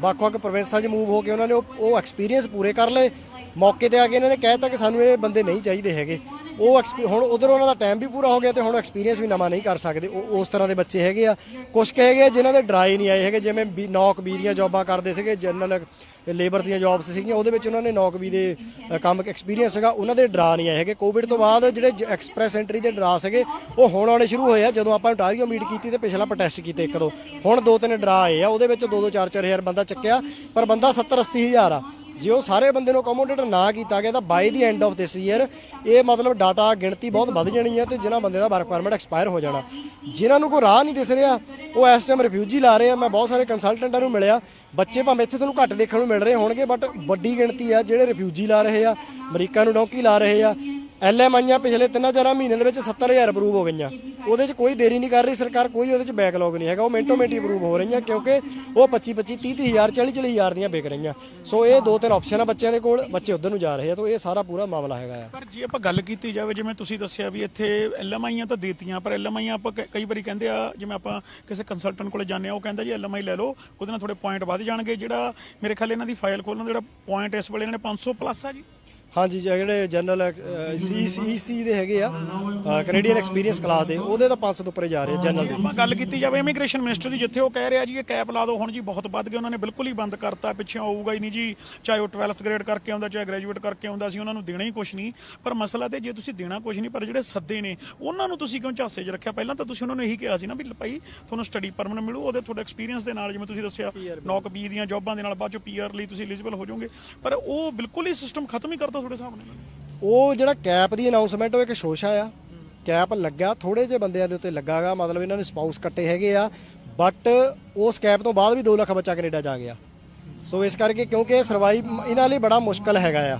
ਵੱਖ-ਵੱਖ ਪ੍ਰੋਵਿੰਸਾਂ 'ਚ ਮੂਵ ਹੋ ਕੇ ਉਹਨਾਂ ਨੇ ਉਹ- ਉਹ ਐਕਸਪੀਰੀਅੰਸ ਪੂਰੇ ਕਰ ਲਏ। ਮੌਕੇ ਤੇ ਆ ਕੇ ਇਹਨਾਂ ਨੇ ਕਹਿ ਦਿੱਤਾ ਕਿ ਸਾਨੂੰ ਇਹ ਬੰਦੇ ਨਹੀਂ ਚਾਹੀਦੇ ਹੈਗੇ। ਉਹ ਐਕਸਪੀ- ਹੁਣ ਉਧਰ ਉਹਨਾਂ ਦਾ ਟਾਈਮ ਵੀ ਪੂਰਾ ਹੋ ਗਿਆ ਤੇ ਹੁਣ ਐਕਸਪੀਰੀਅੰਸ ਵੀ ਨਵਾਂ ਨਹੀਂ ਕਰ ਸਕਦੇ। ਉਹ ਉਸ ਤਰ੍ਹਾਂ ਦੇ ਬੱਚੇ ਹੈਗੇ ਆ। ਕੁਝ ਕੁ ਹੈਗੇ ਆ ਜਿਨ੍ਹਾਂ ਦੇ ਡਰਾਈ ਨਹੀਂ ਆਏ ਹੈਗੇ, ਜਿਵੇਂ ਬੀ- ਨੌਕ ਬੀ ਦੀਆਂ ਜੌਬਾਂ ਕਰਦੇ ਸੀਗੇ ਜਨਰਲ ਲੇਬਰ ਦੀਆਂ ਜੌਬਸ ਸੀਗੀਆਂ, ਉਹਦੇ ਵਿੱਚ ਉਹਨਾਂ ਨੇ ਨੌਕਰੀ ਦੇ ਕੰਮ ਐਕਸਪੀਰੀਅੰਸ ਸੀਗਾ, ਉਹਨਾਂ ਦੇ ਡਰਾ ਨਹੀਂ ਆਏ ਹੈਗੇ। ਕੋਵਿਡ ਤੋਂ ਬਾਅਦ ਜਿਹੜੇ ਐਕਸਪ੍ਰੈਸ ਐਂਟਰੀ ਦੇ ਡਰਾ ਸੀਗੇ, ਉਹ ਹੁਣ ਆਉਣੇ ਸ਼ੁਰੂ ਹੋਏ ਆ। ਜਦੋਂ ਆਪਾਂ ਟਾਰੀਓ ਮੀਟ ਕੀਤੀ ਤੇ ਪਿਛਲਾ ਪ੍ਰੋਟੈਸਟ ਕੀਤੇ ਇੱਕ ਦੋ। ਹੁਣ ਦੋ ਤਿੰਨ ਡਰਾ ਆਏ ਆ, ਉਹਦੇ ਵਿੱਚ 2-2 4-4 ਹਜ਼ਾਰ ਬੰਦਾ ਚੱਕਿਆ, ਪਰ ਬੰਦਾ 70-80 ਹਜ਼ਾਰ ਆ। ਜੇ ਉਹ ਸਾਰੇ ਬੰਦੇ ਨੂੰ ਅਕੋਮੋਡੇਟ ਨਾ ਕੀਤਾ ਗਿਆ ਤਾਂ by the end of this year ਇਹ ਮਤਲਬ ਡਾਟਾ ਗਿਣਤੀ ਬਹੁਤ ਵੱਧ ਜਾਣੀ ਹੈ ਤੇ ਜਿਨ੍ਹਾਂ ਬੰਦੇ ਦਾ ਵਰਕ ਪਰਮਿਟ ਐਕਸਪਾਇਰ ਹੋ ਜਾਣਾ। ਜਿਨ੍ਹਾਂ ਨੂੰ ਕੋਈ ਰਾਹ ਨਹੀਂ ਦਿਸ ਰਿਹਾ, ਉਹ ਇਸ ਟਾਈਮ ਰਿਫਿਊਜੀ ਲਾ ਰਹੇ ਆ। ਮੈਂ ਬਹੁਤ ਸਾਰੇ ਕੰਸਲਟੈਂਟਾਂ ਨੂੰ ਮਿਲਿਆ। ਬੱਚੇ ਭਾਵੇਂ ਇੱਥੇ ਤੁਹਾਨੂੰ ਘੱਟ ਦੇਖਣ ਨੂੰ ਮਿਲ ਰਹੇ ਹੋਣਗੇ ਬਟ ਵੱਡੀ ਗਿਣਤੀ ਆ ਜਿਹੜੇ ਰਿਫਿਊਜੀ ਲਾ ਰਹੇ ਆ, ਅਮਰੀਕਾ ਨੂੰ ਡੌਂਕੀ ਲਾ ਰਹੇ ਆ। ਐਲਐਮ ਆਈਆਂ ਪਿਛਲੇ ਤਿੰਨਾਂ ਚਾਰਾਂ ਮਹੀਨਿਆਂ ਦੇ ਵਿੱਚ 70000 ਅਪਰੂਵ ਹੋ ਗਈਆਂ। ਉਹਦੇ 'ਚ ਕੋਈ ਦੇਰੀ ਨਹੀਂ ਕਰ ਰਹੀ ਸਰਕਾਰ, ਕੋਈ ਉਹਦੇ 'ਚ ਬੈਕਲੌਗ ਨਹੀਂ ਹੈਗਾ। ਉਹ ਮਿੰਟੋ ਮਿੰਟ ਹੀ ਅਪਰੂਵ ਹੋ ਰਹੀਆਂ ਕਿਉਂਕਿ ਉਹ 25 25 30 ਹਜ਼ਾਰ 40 40 ਹਜ਼ਾਰ ਦੀਆਂ ਵਿਕ ਰਹੀਆਂ। ਸੋ ਇਹ ਦੋ ਤਿੰਨ ਆਪਸ਼ਨ ਆ ਬੱਚਿਆਂ ਦੇ ਕੋਲ, ਬੱਚੇ ਉਧਰ ਨੂੰ ਜਾ ਰਹੇ ਆ ਤਾਂ ਇਹ ਸਾਰਾ ਪੂਰਾ ਮਾਮਲਾ ਹੈਗਾ ਆ। ਪਰ ਜੇ ਆਪਾਂ ਗੱਲ ਕੀਤੀ ਜਾਵੇ, ਜਿਵੇਂ ਤੁਸੀਂ ਦੱਸਿਆ ਵੀ ਇੱਥੇ ਐਲਐਮਆਈਆਂ ਤਾਂ ਦੇਤੀਆਂ, ਪਰ ਐਲਐਮਆਈਆਂ ਆਪਾਂ ਕ- ਕਈ ਵਾਰੀ ਕਹਿੰਦੇ ਆ, ਜਿਵੇਂ ਆਪਾਂ ਕਿਸੇ ਕੰਸਲਟੈਂਟ ਕੋਲੇ ਜਾਂਦੇ ਆ, ਉਹ ਕਹਿੰਦਾ ਜੀ ਐਲਐਮਆਈ ਲੈ ਲਓ, ਉਹਦੇ ਨਾਲ ਥੋੜੇ ਪੁਆਇੰਟ ਵੱਧ ਜਾਣਗੇ। ਜਿਹੜਾ ਮੇਰੇ ਖਿਆਲ ਇਹਨਾਂ ਦੀ ਫਾਈਲ ਖੋਲਣ ਦਾ ਜਿਹੜਾ ਪੁਆਇੰਟ ਇਸ ਵੇਲੇ ਇਹਨਾਂ ਨੇ 500 ਪਲੱਸ ਆ ਜੀ। ਹਾਂਜੀ ਜਿਹੜੇ ਜਨਰਲ ਸੀਸੀ ਦੇ ਹੈਗੇ ਆ ਕੈਨੇਡੀਅਨ ਐਕਸਪੀਰੀਅੰਸ ਕਲਾਸ ਦੇ ਉਹਦੇ ਤਾਂ 500 ਤੋਂ ਉੱਪਰ ਜਾ ਰਹੇ ਆ ਜਨਰਲ ਦੇ। ਆਪਾਂ ਗੱਲ ਕੀਤੀ ਜਾਵੇ ਇਮੀਗ੍ਰੇਸ਼ਨ ਮਿਨਿਸਟਰ ਦੀ ਜਿੱਥੇ ਉਹ ਕਹਿ ਰਿਹਾ ਜੀ ਇਹ ਕੈਪ ਲਾ ਦਿਓ ਹੁਣ ਜੀ ਬਹੁਤ ਵੱਧ ਗਏ ਉਹਨਾਂ ਨੇ ਬਿਲਕੁਲ ਹੀ ਬੰਦ ਕਰਤਾ ਪਿੱਛੇ ਆਊਗਾ ਹੀ ਨਹੀਂ ਜੀ ਚਾਹੇ ਉਹ 12th ਗ੍ਰੇਡ ਕਰਕੇ ਆਉਂਦਾ ਚਾਹੇ ਗ੍ਰੈਜੂਏਟ ਕਰਕੇ ਆਉਂਦਾ ਸੀ ਉਹਨਾਂ ਨੂੰ ਦੇਣਾ ਹੀ ਕੁਝ ਨਹੀਂ। ਪਰ ਮਸਲਾ ਤੇ ਜੇ ਤੁਸੀਂ ਦੇਣਾ ਕੁਝ ਨਹੀਂ ਪਰ ਜਿਹੜੇ ਸੱਦੇ ਨੇ ਉਹਨਾਂ ਨੂੰ ਤੁਸੀਂ ਕਿਉਂ ਝਾਸੇ 'ਚ ਰੱਖਿਆ? ਪਹਿਲਾਂ ਤਾਂ ਤੁਸੀਂ ਉਹਨਾਂ ਨੂੰ ਇਹੀ ਕਿਹਾ ਸੀ ਨਾ ਵੀ ਭਾਈ ਤੁਹਾਨੂੰ ਸਟੱਡੀ ਪਰਮਿਟ ਮਿਲੂ ਉਹਦੇ ਤੁਹਾਡੇ ਐਕਸਪੀਰੀਅੰਸ ਦੇ ਨਾਲ ਜਿਵੇਂ ਤੁਸੀਂ ਦੱਸਿਆ ਨੌਕ ਬੀ ਦੀਆਂ ਜੌਬਾਂ ਦੇ ਨਾਲ ਬਾਅਦ ਚੋਂ ਪੀਆਰ ਲਈ ਤੁਸੀਂ ਐਲੀਜੀਬਲ ਹੋ ਜਾਓਗੇ। ਪਰ ਉਹ ਬਿਲਕੁਲ ਹੀ ਸਿਸਟਮ ਖਤਮ ਹੀ ਕਰਤਾ ਤੁਹਾਡੇ ਸਾਹਮਣੇ ਉਹ ਜਿਹੜਾ ਕੈਪ ਦੀ ਅਨਾਉਂਸਮੈਂਟ ਉਹ ਇੱਕ ਸ਼ੋਸ਼ਾ ਆ। ਕੈਪ ਲੱਗਾ ਥੋੜੇ ਜਿਹੇ ਬੰਦਿਆਂ ਦੇ ਉੱਤੇ ਲੱਗਾਗਾ ਮਤਲਬ ਇਹਨਾਂ ਨੇ ਸਪਾਊਸ ਕੱਟੇ ਹੈਗੇ ਆ। ਬਟ ਉਸ ਕੈਪ ਤੋਂ ਬਾਅਦ ਵੀ 2 ਲੱਖ ਬੱਚਾ ਕੈਨੇਡਾ ਜਾ ਗਿਆ। ਸੋ ਇਸ ਕਰਕੇ ਕਿਉਂਕਿ ਇਹ ਸਰਵਾਈਵ ਇਹਨਾਂ ਲਈ ਬੜਾ ਮੁਸ਼ਕਲ ਹੈਗਾ ਆ।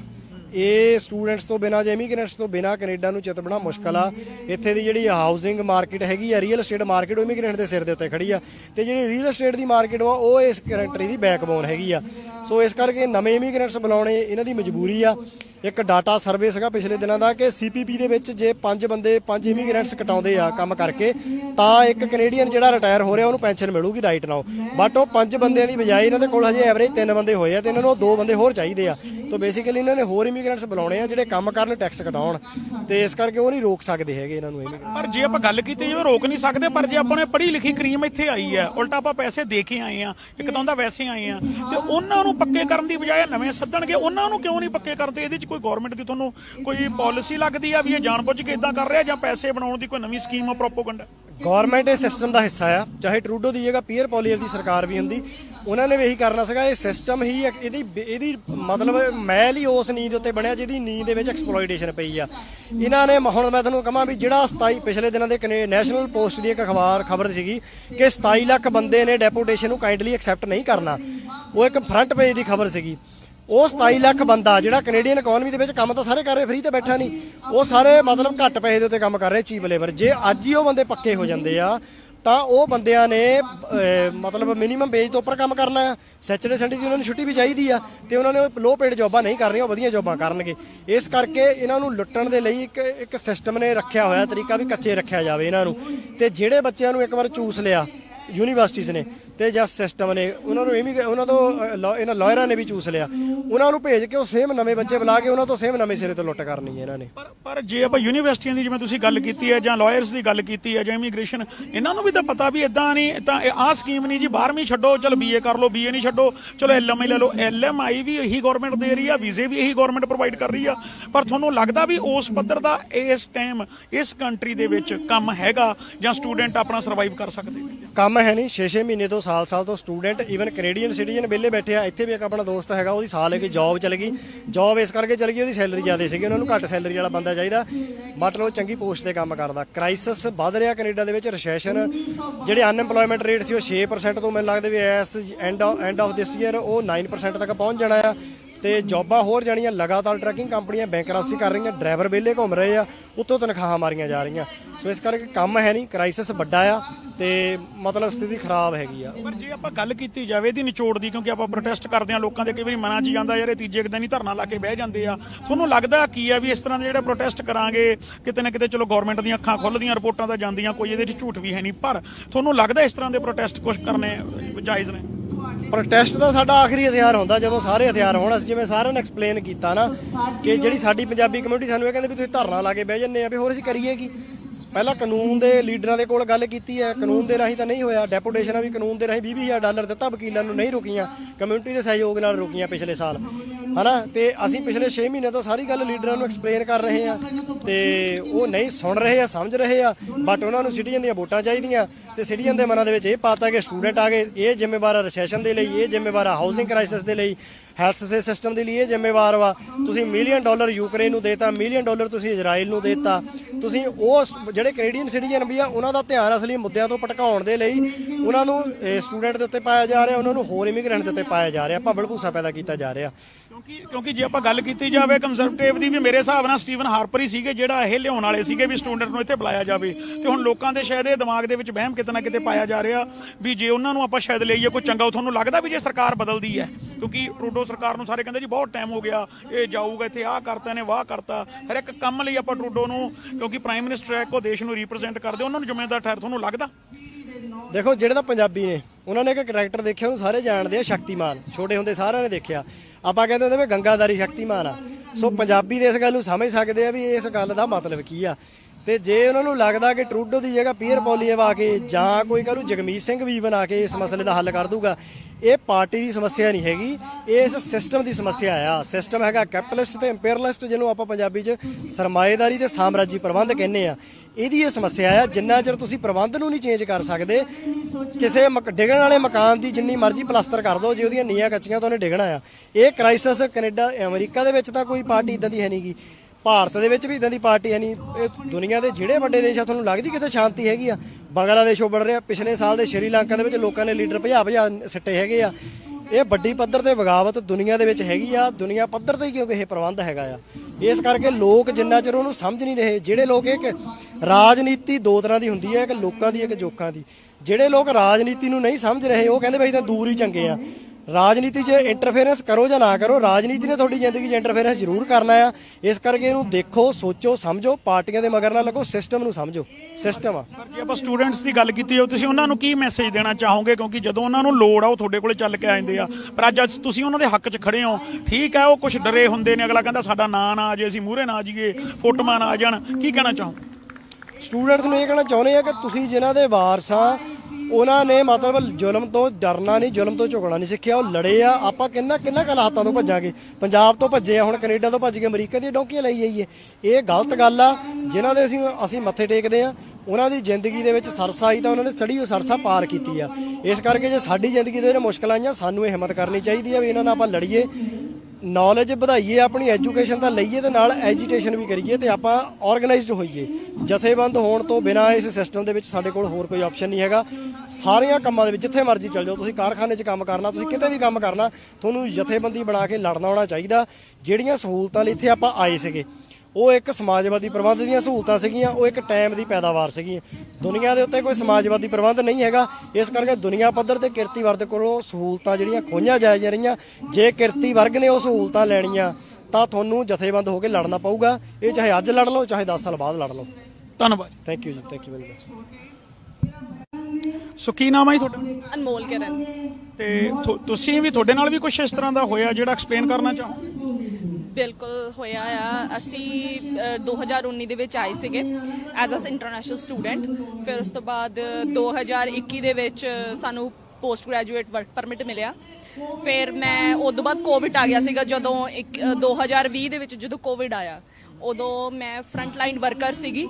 ਇਹ ਸਟੂਡੈਂਟਸ ਤੋਂ ਬਿਨਾ ਜਾਂ ਇਮੀਗ੍ਰੈਂਟਸ ਤੋਂ ਬਿਨਾ ਕੈਨੇਡਾ ਨੂੰ ਚਿਤਬਣਾ ਮੁਸ਼ਕਲ ਆ। ਇੱਥੇ ਦੀ ਜਿਹੜੀ ਹਾਊਸਿੰਗ ਮਾਰਕੀਟ ਹੈਗੀ ਆ ਰੀਅਲ ਏਸਟੇਟ ਮਾਰਕੀਟ ਉਹ ਇਮੀਗ੍ਰੈਂਟ ਦੇ ਸਿਰ ਦੇ ਉੱਤੇ ਖੜੀ ਆ। ਤੇ ਜਿਹੜੀ ਰੀਅਲ ਏਸਟੇਟ ਦੀ ਮਾਰਕੀਟ ਵਾ, ਉਹ ਇਸ ਕੰਟਰੀ ਦੀ ਬੈਕਬੋਨ ਹੈਗੀ ਆ। ਸੋ ਇਸ ਕਰਕੇ ਨਵੇਂ ਇਮੀਗ੍ਰੈਂਟਸ ਬੁਲਾਉਣੇ ਇਹਨਾਂ ਦੀ ਮਜਬੂਰੀ ਆ। ਇੱਕ ਡਾਟਾ ਸਰਵੇ ਸੀਗਾ ਪਿਛਲੇ ਦਿਨਾਂ ਦਾ ਕਿ ਸੀਪੀਪੀ ਦੇ ਵਿੱਚ ਜੇ ਪੰਜ ਬੰਦੇ, ਪੰਜ ਇਮੀਗ੍ਰੈਂਟਸ ਕਟਾਉਂਦੇ ਆ ਕੰਮ ਕਰਕੇ, ਤਾਂ ਇੱਕ ਕੈਨੇਡੀਅਨ ਜਿਹੜਾ ਰਿਟਾਇਰ ਹੋ ਰਿਹਾ, ਉਹਨੂੰ ਪੈਨਸ਼ਨ ਮਿਲੂਗੀ ਰਾਈਟ ਨਾਓ ਬਟ ਉਹ ਪੰਜ ਬੰਦਿਆਂ ਦੀ ਬਜਾਏ ਇਹਨਾਂ ਦੇ ਕੋਲ ਹਜੇ ਐਵਰੇਜ ਤਿੰਨ ਬੰਦੇ ਹੋਏ ਆ ਤੇ ਇਹਨਾਂ ਨੂੰ ਦੋ ਬੰਦੇ ਹੋਰ ਚਾਹੀਦੇ ਆ। ਤਾਂ ਬੇਸਿਕਲੀ ਇਹਨਾਂ ਨੇ ਹੋਰ ਇਮੀਗ੍ਰੈਂਟਸ ਬੁਲਾਉਣੇ ਆ ਜਿਹੜੇ ਕੰਮ ਕਰਨ ਟੈਕਸ ਕਟਾਉਣ ਤੇ ਇਸ ਕਰਕੇ ਉਹ ਨਹੀਂ ਰੋਕ ਸਕਦੇ ਹੈਗੇ ਇਹਨਾਂ ਨੂੰ ਇਮੀਗ੍ਰੈਂਟ ਪਰ ਜੇ ਆਪਾਂ ਗੱਲ ਕੀਤੀ ਜਾਵੇ ਰੋਕ ਨਹੀਂ ਸਕਦੇ ਪਰ ਜੇ ਆਪਾਂ ਨੇ ਪੜ੍ਹੀ ਲਿਖੀ ਕਰੀਮ ਇੱਥੇ ਆਈ ਹੈ ਉਲਟਾ ਆਪਾਂ ਪੈਸੇ ਦੇ ਕੇ ਆਏ ਆ ਇੱਕ ਤਾਂ ਉਹਦਾ ਵੈਸੇ ਆਏ ਆ ਤੇ ਉਹਨਾਂ ਨੂੰ ਪੱਕੇ ਕਰਨ ਦੀ ਬਜਾਏ ਨਵੇਂ ਸੱਦਣਗੇ ਉਹਨਾਂ ਨੂੰ ਕਿਉਂ ਨਹੀਂ ਪੱਕੇ ਕਰਦੇ? ਇਹਦੇ 'ਚ ਕੋਈ ਗਵਰਨਮੈਂਟ ਦੀ ਤੁਹਾਨੂੰ ਕੋਈ ਪਾਲਿਸੀ ਲੱਗਦੀ ਆ ਵੀ ਇਹ ਜਾਣਬੁੱਝ ਕੇ ਇਦਾਂ ਕਰ ਰਿਹਾ ਜਾਂ ਪੈਸੇ ਬਣਾਉਣ ਦੀ ਕੋਈ ਨਵੀਂ ਸਕੀਮ ਆ ਪ੍ਰੋਪੋਗੰਡਾ ਗਵਰਨਮੈਂਟ ਇਸ ਸਿਸਟਮ ਦਾ ਹਿੱਸਾ ਆ ਚਾਹੇ ਟਰੂਡੋ ਦੀ ਜਗ੍ਹਾ ਪੀਅਰ ਪੋਲੀਅਰ ਦੀ ਸਰਕਾਰ ਵੀ ਹੁੰਦੀ ਉਹਨਾਂ ਨੇ ਵੀ ਇਹੀ ਕਰਨਾ ਸੀਗਾ ਇਹ ਸਿਸਟਮ ਹੀ ਇਹਦੀ ਇਹਦੀ ਮਤਲਬ ਮੈਲ ਹੀ ਉਸ ਨੀਂਦ ਉੱਤੇ ਬਣਿਆ ਜਿਹਦੀ ਨੀਂਦ ਦੇ ਵਿੱਚ ਐਕਸਪਲੋਇਟੇਸ਼ਨ ਪਈ ਆ। ਇਹਨਾਂ ਨੇ ਹੁਣ ਮੈਂ ਤੁਹਾਨੂੰ ਕਹਾਂ ਵੀ ਜਿਹੜਾ 27 ਪਿਛਲੇ ਦਿਨਾਂ ਦੇ ਨੈਸ਼ਨਲ ਪੋਸਟ ਦੀ ਇੱਕ ਅਖਬਾਰ ਖਬਰ ਸੀਗੀ ਕਿ 27 ਲੱਖ ਬੰਦੇ ਨੇ ਡੈਪੂਟੇਸ਼ਨ ਨੂੰ ਕਾਈਂਡਲੀ ਐਕਸੈਪਟ ਨਹੀਂ ਕਰਨਾ। ਉਹ ਇੱਕ ਫਰੰਟ ਪੇਜ ਦੀ ਖਬਰ ਸੀਗੀ। ਉਹ 27 ਲੱਖ ਬੰਦਾ ਜਿਹੜਾ ਕੈਨੇਡੀਅਨ ਇਕਨੋਮੀ ਦੇ ਵਿੱਚ ਕੰਮ ਤਾਂ ਸਾਰੇ ਕਰ ਰਹੇ ਫ੍ਰੀ ਤੇ ਬੈਠਾ ਨਹੀਂ। ਉਹ ਸਾਰੇ ਮਤਲਬ ਘੱਟ ਪੈਸੇ ਦੇ ਉੱਤੇ ਕੰਮ ਕਰ ਰਹੇ ਚੀਪ ਲੇਬਰ ਜੇ ਅੱਜ ਹੀ ਉਹ ਬੰਦੇ ਪੱਕੇ ਹੋ ਜਾਂਦੇ ਆ ਤਾਂ ਉਹ ਬੰਦਿਆਂ ਨੇ ਅਹ, ਮਤਲਬ ਮਿਨੀਮਮ ਵੇਜ ਤੋਂ ਉੱਪਰ ਕੰਮ ਕਰਨਾ ਆ ਸੈਚਰਡੇ ਸੰਡੇ ਦੀ ਉਹਨਾਂ ਨੂੰ ਛੁੱਟੀ ਵੀ ਚਾਹੀਦੀ ਆ ਤੇ ਉਹਨਾਂ ਨੇ ਲੋ ਪੇਡ ਜੌਬਾਂ ਨਹੀਂ ਕਰਨੀਆਂ ਉਹ ਵਧੀਆ ਜੌਬਾਂ ਕਰਨਗੇ। ਇਸ ਕਰਕੇ ਇਹਨਾਂ ਨੂੰ ਲੁੱਟਣ ਦੇ ਲਈ ਇੱਕ ਇੱਕ ਸਿਸਟਮ ਨੇ ਰੱਖਿਆ ਹੋਇਆ ਤਰੀਕਾ ਵੀ ਕੱਚੇ ਰੱਖਿਆ ਜਾਵੇ ਇਹਨਾਂ ਨੂੰ। ਤੇ ਜਿਹੜੇ ਬੱਚਿਆਂ ਨੂੰ ਇੱਕ ਵਾਰ ਚੂਸ ਲਿਆ ਯੂਨੀਵਰਸਿਟੀਜ਼ ਨੇ ਤੇ ਜਾਂ ਸਿਸਟਮ ਨੇ ਉਹਨਾਂ ਨੂੰ ਇਹ ਵੀ ਉਹਨਾਂ ਤੋਂ ਇਹਨਾਂ ਲਾਇਰਾਂ ਨੇ ਵੀ ਚੂਸ ਲਿਆ। ਉਹਨਾਂ ਨੂੰ ਭੇਜ ਕੇ ਉਹ ਸੇਮ ਨਵੇਂ ਬੱਚੇ ਬੁਲਾ ਕੇ ਉਹਨਾਂ ਤੋਂ ਸੇਮ ਨਵੇਂ ਸਿਰੇ ਤੋਂ ਲੁੱਟ ਕਰਨੀ ਹੈ ਇਹਨਾਂ ਨੇ। ਪਰ ਪਰ ਜੇ ਆਪਾਂ ਯੂਨੀਵਰਸਿਟੀਆਂ ਦੀ ਜਿਵੇਂ ਤੁਸੀਂ ਗੱਲ ਕੀਤੀ ਹੈ ਜਾਂ ਲਾਇਰਸ ਦੀ ਗੱਲ ਕੀਤੀ ਹੈ ਜਾਂ ਇਮੀਗ੍ਰੇਸ਼ਨ ਇਹਨਾਂ ਨੂੰ ਵੀ ਤਾਂ ਪਤਾ ਵੀ ਇਦਾਂ ਨਹੀਂ ਤਾਂ ਇਹ ਆਹ ਸਕੀਮ ਨਹੀਂ ਜੀ 12ਵੀਂ ਛੱਡੋ ਚਲ ਬੀਏ ਕਰ ਲਓ ਬੀਏ ਨਹੀਂ ਛੱਡੋ ਚਲੋ ਐਲਐਮਆਈ ਲੈ ਲਓ ਐਲਐਮਆਈ ਵੀ ਇਹੀ ਗਵਰਨਮੈਂਟ ਦੇ ਰਹੀ ਆ ਵੀਜ਼ੇ ਵੀ ਇਹੀ ਗਵਰਨਮੈਂਟ ਪ੍ਰੋਵਾਈਡ ਕਰ ਰਹੀ ਆ। ਪਰ ਤੁਹਾਨੂੰ ਲੱਗਦਾ ਵੀ ਉਸ ਪੱਧਰ ਦਾ ਇਸ ਟਾਈਮ ਇਸ ਕੰਟਰੀ ਦੇ ਵਿੱਚ ਕੰਮ ਹੈਗਾ ਜਾਂ ਸਟੂਡੈਂਟ ਆਪਣਾ ਸਰਵਾਈਵ ਕਰ ਸਕਦੇ ਕੰਮ ਹੈ ਨਹੀਂ 6-6 ਮਹੀਨੇ ਤੋਂ ਸਾਲ-ਸਾਲ ਤੋਂ ਸਟੂਡੈਂਟ ਈਵਨ ਕੈਨੇਡੀਅਨ ਸਿਟੀਜ਼ਨ ਵਿਹਲੇ ਬੈਠੇ ਆ, ਇੱਥੇ ਵੀ ਇੱਕ ਆਪਣਾ ਦੋਸਤ ਹੈਗਾ, ਉਹਦੀ ਸਾਲ ਇੱਕ ਜੌਬ ਚਲ ਗਈ। ਜੌਬ ਇਸ ਕਰਕੇ ਚਲ ਗਈ, ਉਹਦੀ ਸੈਲਰੀ ਜ਼ਿਆਦਾ ਸੀਗੀ, ਉਹਨਾਂ ਨੂੰ ਘੱਟ ਸੈਲਰੀ ਵਾਲਾ ਬੰਦਾ ਚਾਹੀਦਾ। ਮਤਲਬ ਉਹ ਚੰਗੀ ਪੋਸਟ ਤੇ ਕੰਮ ਕਰਦਾ। ਕ੍ਰਾਈਸਿਸ ਵੱਧ ਰਿਹਾ ਕੈਨੇਡਾ ਦੇ ਵਿੱਚ ਰਿਸੈਸ਼ਨ ਜਿਹੜੇ ਅਨਐਮਪਲੋਇਮੈਂਟ ਰੇਟ ਸੀ ਉਹ 6% ਤੋਂ ਮੈਨੂੰ ਲੱਗਦਾ ਵੀ S end end of this year ਉਹ 9% ਤੱਕ ਪਹੁੰਚ ਜਾਣਾ ਆ। ਤੇ ਜੌਬਾਂ ਹੋਰ ਜਾਣੀਆਂ, ਲਗਾਤਾਰ ਟਰੱਕਿੰਗ ਕੰਪਨੀਆਂ ਬੈਂਕਰਪਸੀ ਕਰ ਰਹੀਆਂ ਡਰਾਈਵਰ ਵਿਹਲੇ ਘੁੰਮ ਰਹੇ ਆ, ਉੱਤੋਂ ਤਨਖਾਹਾਂ ਮਾਰੀਆਂ ਜਾ ਰਹੀਆਂ। ਸੋ ਇਸ ਕਰਕੇ ਕੰਮ ਹੈ ਨਹੀਂ ਕ੍ਰਾਈਸਿਸ ਵੱਡਾ ਆ ਤੇ ਮਤਲਬ ਸਥਿਤੀ ਖਰਾਬ ਹੈਗੀ ਆ। ਪਰ ਜੇ ਆਪਾਂ ਗੱਲ ਕੀਤੀ ਜਾਵੇ ਇਹਦੀ ਨਿਚੋੜ ਦੀ, ਕਿਉਂਕਿ ਆਪਾਂ ਪ੍ਰੋਟੈਸਟ ਕਰਦੇ ਆ, ਲੋਕਾਂ ਦੇ ਕਈ ਵਾਰੀ ਮਨਾਂ 'ਚ ਜਾਂਦਾ ਯਾਰ, ਇਹ ਤੀਜੇ ਦਿਨ ਹੀ ਧਰਨਾ ਲਾ ਕੇ ਬਹਿ ਜਾਂਦੇ ਆ। ਤੁਹਾਨੂੰ ਲੱਗਦਾ ਕੀ ਆ ਵੀ ਇਸ ਤਰ੍ਹਾਂ ਦੇ ਜਿਹੜੇ ਪ੍ਰੋਟੈਸਟ ਕਰਾਂਗੇ, ਕਿਤੇ ਨਾ ਕਿਤੇ ਚਲੋ ਗਵਰਨਮੈਂਟ ਦੀਆਂ ਅੱਖਾਂ ਖੁੱਲਦੀਆਂ, ਰਿਪੋਰਟਾਂ ਤਾਂ ਜਾਂਦੀਆਂ, ਕੋਈ ਇਹਦੇ 'ਚ ਝੂਠ ਵੀ ਹੈ ਨਹੀਂ। ਪਰ ਤੁਹਾਨੂੰ ਲੱਗਦਾ ਇਸ ਤਰ੍ਹਾਂ ਦੇ ਪ੍ਰੋਟੈਸਟ ਕੁਝ ਕਰਨੇ ਜਾਇਜ਼ ਨੇ? ਪ੍ਰੋਟੈਸਟ ਦਾ ਸਾਡਾ ਆਖਰੀ ਹਥਿਆਰ ਹੁੰਦਾ, ਜਦੋਂ ਸਾਰੇ ਹਥਿਆਰ ਹੋਣ, ਅਸੀਂ ਜਿਵੇਂ ਸਾਰਿਆਂ ਨੇ ਐਕਸਪਲੇਨ ਕੀਤਾ ਨਾ ਕਿ ਜਿਹੜੀ ਸਾਡੀ ਪੰਜਾਬੀ ਕਮਿਊਨਿਟੀ ਸਾਨੂੰ ਇਹ ਕਹਿੰਦੇ ਵੀ ਤੁਸੀਂ ਧਰਨਾ ਲਾ ਕੇ ਬਹਿ ਜੰਨੇ ਆ ਵੀ ਹੋਰ ਅਸੀਂ ਕਰੀਏ ਕੀ? ਪਹਿਲਾਂ ਕਾਨੂੰਨ ਦੇ ਲੀਡਰਾਂ ਦੇ ਕੋਲ ਗੱਲ ਕੀਤੀ ਹੈ, ਕਾਨੂੰਨ ਦੇ ਰਾਹੀਂ ਤਾਂ ਨਹੀਂ ਹੋਇਆ ਡੈਪੂਟੇਸ਼ਨਾਂ ਵੀ ਕਾਨੂੰਨ ਦੇ ਰਾਹੀਂ 20000 ਡਾਲਰ ਦਿੱਤਾ ਵਕੀਲਾਂ ਨੂੰ, ਨਹੀਂ ਰੁਕੀਆਂ ਕਮਿਊਨਿਟੀ ਦੇ ਸਹਿਯੋਗ ਨਾਲ ਰੁਕੀਆਂ ਪਿਛਲੇ ਸਾਲ, ਹਨਾ? ਤੇ ਅਸੀਂ ਪਿਛਲੇ 6 ਮਹੀਨੇ ਤੋਂ ਸਾਰੀ ਗੱਲ ਲੀਡਰਾਂ ਨੂੰ ਐਕਸਪਲੇਨ ਕਰ ਰਹੇ ਆ ਤੇ ਉਹ ਨਹੀਂ ਸੁਣ ਰਹੇ ਆ, ਸਮਝ ਰਹੇ ਆ ਬਟ ਉਹਨਾਂ ਨੂੰ ਸਿਟੀਜ਼ਨ ਦੀਆਂ ਵੋਟਾਂ ਚਾਹੀਦੀਆਂ। ਤੇ ਸਿਟੀਜ਼ਨ ਦੇ ਮਨਾਂ ਦੇ ਵਿੱਚ ਇਹ ਪਾਤਾ ਕਿ ਸਟੂਡੈਂਟ ਆ ਗਏ, ਇਹ ਜ਼ਿੰਮੇਵਾਰ ਆ ਰੈਸੈਸ਼ਨ ਦੇ ਲਈ, ਇਹ ਜ਼ਿੰਮੇਵਾਰ ਆ ਹਾਊਸਿੰਗ ਕ੍ਰਾਈਸਿਸ ਦੇ ਲਈ ਹੈਲਥ ਦੇ ਸਿਸਟਮ ਦੇ ਲਈ ਇਹ ਜ਼ਿੰਮੇਵਾਰ ਵਾ। ਤੁਸੀਂ ਮਿਲੀਅਨ ਡਾਲਰ ਯੂਕਰੇਨ ਨੂੰ ਦੇਤਾ ਮਿਲੀਅਨ ਡਾਲਰ ਤੁਸੀਂ ਇਜ਼ਰਾਈਲ ਨੂੰ ਦੇਤਾ। ਤੁਸੀਂ ਉਹ ਜਿਹੜੇ ਕੈਨੇਡੀਅਨ ਸਿਟੀਜ਼ਨ ਵੀ ਆ, ਉਹਨਾਂ ਦਾ ਧਿਆਨ ਅਸਲੀ ਮੁੱਦਿਆਂ ਤੋਂ ਭਟਕਾਉਣ ਦੇ ਲਈ ਉਹਨਾਂ ਨੂੰ ਸਟੂਡੈਂਟ ਦੇ ਉੱਤੇ ਪਾਇਆ ਜਾ ਰਿਹਾ, ਉਹਨਾਂ ਨੂੰ ਹੋਰ ਇਮੀਗ੍ਰੈਂਟ ਦੇ ਉੱਤੇ ਪਾਇਆ ਜਾ ਰਿਹਾ ਭੰਬਲ ਭੂਸਾ ਪੈਦਾ ਕੀਤਾ ਜਾ ਰਿਹਾ। ਕਿਉਂਕਿ ਜੇ ਆਪਾਂ ਗੱਲ ਕੀਤੀ ਜਾਵੇ ਕੰਜ਼ਰਵੇਟਿਵ ਦੀ, ਵੀ ਮੇਰੇ ਹਿਸਾਬ ਨਾਲ ਸਟੀਵਨ ਹਾਰਪਰ ਹੀ ਸੀਗੇ ਜਿਹੜਾ ਇਹ ਲਿਆਉਣ ਵਾਲੇ ਸੀਗੇ ਵੀ ਸਟੂਡੈਂਟ ਨੂੰ ਇੱਥੇ ਬੁਲਾਇਆ ਜਾਵੇ। ਤੇ ਹੁਣ ਲੋਕਾਂ ਦੇ ਸ਼ਾਇਦ ਇਹ ਦਿਮਾਗ ਦੇ ਵਿੱਚ ਵਹਿਮ ਕਿਤੇ ਨਾ ਕਿਤੇ ਪਾਇਆ ਜਾ ਰਿਹਾ ਵੀ ਜੇ ਉਹਨਾਂ ਨੂੰ ਆਪਾਂ ਸ਼ਾਇਦ ਲਈਏ ਕੋਈ ਚੰਗਾ ਤੁਹਾਨੂੰ ਲੱਗਦਾ ਵੀ ਜੇ ਸਰਕਾਰ ਬਦਲਦੀ ਹੈ? ਕਿਉਂਕਿ ਟਰੂਡੋ ਸਰਕਾਰ ਨੂੰ ਸਾਰੇ ਕਹਿੰਦੇ ਜੀ ਬਹੁਤ ਟਾਈਮ ਹੋ ਗਿਆ, ਇਹ ਜਾਊਗਾ ਇੱਥੇ, ਆਹ ਕਰਤਾ ਨੇ ਵਾਹ ਕਰਤਾ। ਹਰ ਇੱਕ ਕੰਮ ਲਈ ਆਪਾਂ ਟਰੂਡੋ ਨੂੰ, ਕਿਉਂਕਿ ਪ੍ਰਾਈਮ ਮਿਨਿਸਟਰ ਹੈ ਕੋ ਦੇਸ਼ ਨੂੰ ਰਿਪਰੈਜ਼ੈਂਟ ਕਰਦੇ, ਉਹਨਾਂ ਨੂੰ ਜ਼ਿੰਮੇਦਾਰ ਠਹਿਰ ਤੁਹਾਨੂੰ ਲੱਗਦਾ? ਦੇਖੋ, ਜਿਹੜੇ ਤਾਂ ਪੰਜਾਬੀ ਨੇ, ਉਹਨਾਂ ਨੇ ਇੱਕ ਕਰੈਕਟਰ ਦੇਖਿਆ, ਉਹਨੂੰ ਸਾਰੇ ਜਾਣਦੇ ਆ ਸ਼ਕਤੀਮਾਨ। ਛੋਟੇ ਹੁੰਦੇ ਸਾਰਿਆਂ ਨੇ ਦੇਖਿਆ। ਆਪਾਂ ਕਹਿੰਦੇ ਹੁੰਦੇ ਵੀ ਗੰਗਾਦਾਰੀ ਸ਼ਕਤੀਮਾਨ ਆ। ਸੋ ਪੰਜਾਬੀ ਦੇ ਇਸ ਗੱਲ ਨੂੰ ਸਮਝ ਸਕਦੇ ਆ ਵੀ ਇਸ ਗੱਲ ਦਾ ਮਤਲਬ ਕੀ ਆ। ਤੇ ਜੇ ਉਹਨਾਂ ਨੂੰ ਲੱਗਦਾ ਕਿ ਟਰੂਡੋ ਦੀ ਜਗ੍ਹਾ ਪੀਅਰ ਪੋਲੀਏਵ ਆ ਕੇ, ਜਾਂ ਕੋਈ ਕਰੂ ਜਗਮੀਤ ਸਿੰਘ ਵੀ ਬਣਾ ਕੇ ਇਸ ਮਸਲੇ ਦਾ ਹੱਲ ਕਰ ਦੂਗਾ, ਇਹ ਪਾਰਟੀ ਦੀ ਸਮੱਸਿਆ ਨਹੀਂ ਹੈਗੀ। ਇਸ ਸਿਸਟਮ ਦੀ ਸਮੱਸਿਆ ਆ। ਸਿਸਟਮ ਹੈਗਾ ਕੈਪੀਟਲਿਸਟ ਤੇ ਇੰਪੀਰੀਅਲਿਸਟ ਜਿਹਨੂੰ ਆਪਾਂ ਪੰਜਾਬੀ 'ਚ ਸਰਮਾਏਦਾਰੀ ਤੇ ਸਾਮਰਾਜੀ ਪ੍ਰਬੰਧ ਕਹਿੰਦੇ ਆ। ਇਹਦੀ ਇਹ ਸਮੱਸਿਆ ਆ, ਜਿੰਨਾ ਚਿਰ ਤੁਸੀਂ ਪ੍ਰਬੰਧ ਨੂੰ ਨਹੀਂ ਚੇਂਜ ਕਰ ਸਕਦੇ, ਕਿਸੇ ਮਕ- ਡਿੱਗਣ ਵਾਲੇ ਮਕਾਨ ਦੀ ਜਿੰਨੀ ਮਰਜ਼ੀ ਪਲਾਸਟਰ ਕਰ ਦਿਓ, ਜੇ ਉਹਦੀਆਂ ਨੀਆਂ ਕੱਚੀਆਂ ਤਾਂ ਉਹਨੇ ਡਿੱਗਣਾ ਆ। ਇਹ ਕ੍ਰਾਈਸਿਸ ਕੈਨੇਡਾ, ਅਮਰੀਕਾ ਦੇ ਵਿੱਚ ਤਾਂ ਕੋਈ ਪਾਰਟੀ ਇਦਾਂ ਦੀ ਹੈ ਨਹੀਂਗੀ ਭਾਰਤ ਦੇ ਵਿੱਚ ਵੀ ਇਦਾਂ ਦੀ ਪਾਰਟੀ ਹੈ ਨਹੀਂ। ਇਹ ਦੁਨੀਆ ਦੇ ਜਿਹੜੇ ਵੱਡੇ ਦੇਸ਼ ਆ, ਤੁਹਾਨੂੰ ਲੱਗਦੀ ਕਿਤੇ ਸ਼ਾਂਤੀ ਹੈਗੀ ਆ? ਬੰਗਲਾਦੇਸ਼ ਉੱਬੜ ਰਿਹਾ, ਪਿਛਲੇ ਸਾਲ ਦੇ ਸ਼੍ਰੀਲੰਕਾ ਦੇ ਵਿੱਚ ਲੋਕਾਂ ਨੇ ਲੀਡਰ ਭਜਾ ਭਜਾ ਸਿੱਟੇ ਹੈਗੇ ਆ। ਇਹ ਵੱਡੀ ਪੱਧਰ ਤੇ ਬਗਾਵਤ ਦੁਨੀਆ ਦੇ ਵਿੱਚ ਹੈਗੀ ਆ। ਦੁਨੀਆ ਪੱਧਰ ਤੇ ਹੀ ਕਿਉਂਕਿ ਇਹ ਪ੍ਰਬੰਧ ਹੈਗਾ ਆ। ਇਸ ਕਰਕੇ ਲੋਕ ਜਿੰਨਾ ਚਿਰ ਉਹਨੂੰ ਸਮਝ ਨਹੀਂ ਰਹੇ, ਜਿਹੜੇ ਲੋਕ ਇੱਕ ਰਾਜਨੀਤੀ ਦੋ ਤਰ੍ਹਾਂ ਦੀ ਹੁੰਦੀ ਹੈ ਇੱਕ ਲੋਕਾਂ ਦੀ, ਇੱਕ ਜੋਕਾਂ ਦੀ। ਜਿਹੜੇ ਲੋਕ ਰਾਜਨੀਤੀ ਨੂੰ ਨਹੀਂ ਸਮਝ ਰਹੇ, ਉਹ ਕਹਿੰਦੇ ਬਈ ਤਾਂ ਦੂਰ ਹੀ ਚੰਗੇ ਆ। ਰਾਜਨੀਤੀ 'ਚ ਇੰਟਰਫੇਰੈਂਸ ਕਰੋ ਜਾਂ ਨਾ ਕਰੋ ਰਾਜਨੀਤੀ ਨੇ ਤੁਹਾਡੀ ਜ਼ਿੰਦਗੀ 'ਚ ਇੰਟਰਫੇਰੈਂਸ ਜ਼ਰੂਰ ਕਰਨਾ ਆ। ਇਸ ਕਰਕੇ ਇਹਨੂੰ ਦੇਖੋ ਸੋਚੋ ਸਮਝੋ ਪਾਰਟੀਆਂ ਦੇ ਮਗਰ ਨਾ ਲੱਗੋ ਸਿਸਟਮ ਨੂੰ ਸਮਝੋ। ਸਿਸਟਮ ਆ। ਪਰ ਜੇ ਆਪਾਂ ਸਟੂਡੈਂਟਸ ਦੀ ਗੱਲ ਕੀਤੀ ਜਾਵੇ ਤੁਸੀਂ ਉਹਨਾਂ ਨੂੰ ਕੀ ਮੈਸੇਜ ਦੇਣਾ ਚਾਹੋਗੇ? ਕਿਉਂਕਿ ਜਦੋਂ ਉਹਨਾਂ ਨੂੰ ਲੋੜ ਆ ਉਹ ਤੁਹਾਡੇ ਕੋਲੇ ਚੱਲ ਕੇ ਆ ਜਾਂਦੇ ਆ। ਪਰ ਅੱਜ ਅੱਜ ਤੁਸੀਂ ਉਹਨਾਂ ਦੇ ਹੱਕ 'ਚ ਖੜੇ ਹੋ। ਠੀਕ ਹੈ ਉਹ ਕੁਝ ਡਰੇ ਹੁੰਦੇ ਨੇ। ਅਗਲਾ ਕਹਿੰਦਾ ਸਾਡਾ ਨਾਂ ਨਾ ਆ ਜੇ ਅਸੀਂ ਮੂਹਰੇ ਨਾ ਆ ਜਾਈਏ ਫੋਟੋਆਂ ਨਾ ਆ ਜਾਣ। ਕੀ ਕਹਿਣਾ ਚਾਹੋਗੇ? ਸਟੂਡੈਂਟਸ ਨੂੰ ਇਹ ਕਹਿਣਾ ਚਾਹੁੰਦੇ ਆ ਕਿ ਤੁਸੀਂ ਜਿਨ੍ਹਾਂ ਦੇ ਵਾਰਸ ਉਹਨਾਂ ਨੇ ਮਤਲਬ ਜ਼ੁਲਮ ਤੋਂ ਡਰਨਾ ਨਹੀਂ, ਜ਼ੁਲਮ ਤੋਂ ਝੁਕਣਾ ਨਹੀਂ ਸਿੱਖਿਆ, ਉਹ ਲੜੇ ਆ। ਆਪਾਂ ਕਿੰਨਾ ਕਿੰਨਾ ਕੁ ਹਾਲਾਤਾਂ ਤੋਂ ਭੱਜਾਂਗੇ। ਪੰਜਾਬ ਤੋਂ ਭੱਜੇ ਆ, ਹੁਣ ਕੈਨੇਡਾ ਤੋਂ ਭੱਜ ਕੇ ਅਮਰੀਕਾ ਦੀਆਂ ਡੌਂਕੀਆਂ ਲਈ ਜਾਈਏ ਇਹ ਗਲਤ ਗੱਲ ਆ, ਜਿਨ੍ਹਾਂ ਦੇ ਅਸੀਂ ਅਸੀਂ ਮੱਥੇ ਟੇਕਦੇ ਆ, ਉਹਨਾਂ ਦੀ ਜ਼ਿੰਦਗੀ ਦੇ ਵਿੱਚ ਸਰਸਾ ਆਈ ਤਾਂ ਉਹਨਾਂ ਨੇ ਸੜੀ ਉਹ ਸਰਸਾ ਪਾਰ ਕੀਤੀ ਆ। ਇਸ ਕਰਕੇ ਜੇ ਸਾਡੀ ਜ਼ਿੰਦਗੀ ਦੇ ਵਿੱਚ ਮੁਸ਼ਕਲਾਂ ਆਈਆਂ, ਸਾਨੂੰ ਇਹ ਹਿੰਮਤ ਕਰਨੀ ਚਾਹੀਦੀ ਆ ਵੀ ਇਹਨਾਂ ਨਾਲ ਆਪਾਂ ਲੜੀਏ। ਨੌਲੇਜ ਵਧਾਈਏ, ਆਪਣੀ ਐਜੂਕੇਸ਼ਨ ਤਾਂ ਲਈਏ ਤੇ ਨਾਲ ਐਜੀਟੇਸ਼ਨ ਵੀ ਕਰੀਏ ਤੇ ਆਪਾਂ ਆਰਗੇਨਾਈਜ਼ਡ ਹੋਈਏ। ਜਥੇਬੰਦ ਹੋਣ ਤੋਂ ਬਿਨਾ ਇਸ ਸਿਸਟਮ ਦੇ ਵਿੱਚ ਸਾਡੇ ਕੋਲ ਹੋਰ ਕੋਈ ਆਪਸ਼ਨ ਨਹੀਂ ਹੈਗਾ। ਸਾਰੀਆਂ ਕੰਮਾਂ ਦੇ ਵਿੱਚ ਜਿੱਥੇ ਮਰਜ਼ੀ ਚੱਲ ਜਾਓ, ਤੁਸੀਂ ਕਾਰਖਾਨੇ 'ਚ ਕੰਮ ਕਰਨਾ, ਤੁਸੀਂ ਕਿਤੇ ਵੀ ਕੰਮ ਕਰਨਾ, ਤੁਹਾਨੂੰ ਜਥੇਬੰਦੀ ਬਣਾ ਕੇ ਲੜਨਾ ਆਉਣਾ ਚਾਹੀਦਾ। ਜਿਹੜੀਆਂ ਸਹੂਲਤਾਂ ਲਈ ਇੱਥੇ ਆਪਾਂ ਆਏ ਸੀਗੇ ਉਹ ਇੱਕ ਸਮਾਜਵਾਦੀ ਪ੍ਰਬੰਧ ਦੀਆਂ ਸਹੂਲਤਾਂ ਸੀਗੀਆਂ ਉਹ ਇੱਕ ਟਾਈਮ ਦੀ ਪੈਦਾਵਾਰ ਸੀਗੀਆਂ ਦੁਨੀਆ ਦੇ ਉੱਤੇ ਕੋਈ ਸਮਾਜਵਾਦੀ ਪ੍ਰਬੰਧ ਨਹੀਂ ਹੈਗਾ। ਇਸ ਕਰਕੇ ਦੁਨੀਆ ਪੱਧਰ ਤੇ ਕਿਰਤੀ ਵਰਗ ਕੋਲੋਂ ਸਹੂਲਤਾਂ ਜਿਹੜੀਆਂ ਖੋਈਆਂ ਜਾ ਜਾ ਰਹੀਆਂ ਜੇ ਕਿਰਤੀ ਵਰਗ ਨੇ ਉਹ ਸਹੂਲਤਾਂ ਲੈਣੀਆਂ ਤਾਂ ਤੁਹਾਨੂੰ ਜਥੇਬੰਦ ਹੋ ਕੇ ਲੜਨਾ ਪਊਗਾ। ਇਹ ਚਾਹੇ ਅੱਜ ਲੜ ਲਓ ਚਾਹੇ 10 ਸਾਲ ਬਾਅਦ ਲੜ ਲਓ। ਧੰਨਵਾਦ। ਥੈਂਕ ਯੂ ਜੀ thank you very much so ਕੀ ਨਾਮ ਹੈ ਜੀ ਤੁਹਾਡਾ? ਅਨਮੋਲ ਕਰਨ। ਤੇ ਤੁ- ਤੁਸੀਂ ਵੀ ਤੁਹਾਡੇ ਨਾਲ ਵੀ ਕੁਝ ਇਸ ਤਰ੍ਹਾਂ ਦਾ ਹੋਇਆ ਜਿਹੜਾ ਐਕਸਪਲੇਨ ਕਰਨਾ ਚਾਹੋ? ਬਿਲਕੁਲ ਹੋਇਆ ਆ। ਅਸੀਂ ਅ, 2019 ਦੇ ਵਿੱਚ ਆਏ ਸੀਗੇ ਐਜ਼ ਅ ਇੰਟਰਨੈਸ਼ਨਲ ਸਟੂਡੈਂਟ ਫਿਰ ਉਸ ਤੋਂ ਬਾਅਦ 2021 ਦੇ ਵਿੱਚ ਸਾਨੂੰ ਪੋਸਟ ਗ੍ਰੈਜੂਏਟ ਵਰਕ ਪਰਮਿਟ ਮਿਲਿਆ। ਫਿਰ ਮੈਂ ਉਸ ਤੋਂ ਬਾਅਦ ਕੋਵਿਡ ਆ ਗਿਆ ਸੀਗਾ ਜਦੋਂ ਇੱਕ- ਅ, 2020 ਦੇ ਵਿੱਚ ਜਦੋਂ ਕੋਵਿਡ ਆਇਆ। ਉਦੋਂ ਮੈਂ ਫਰੰਟ ਲਾਈਨ ਵਰਕਰ ਸੀਗੀ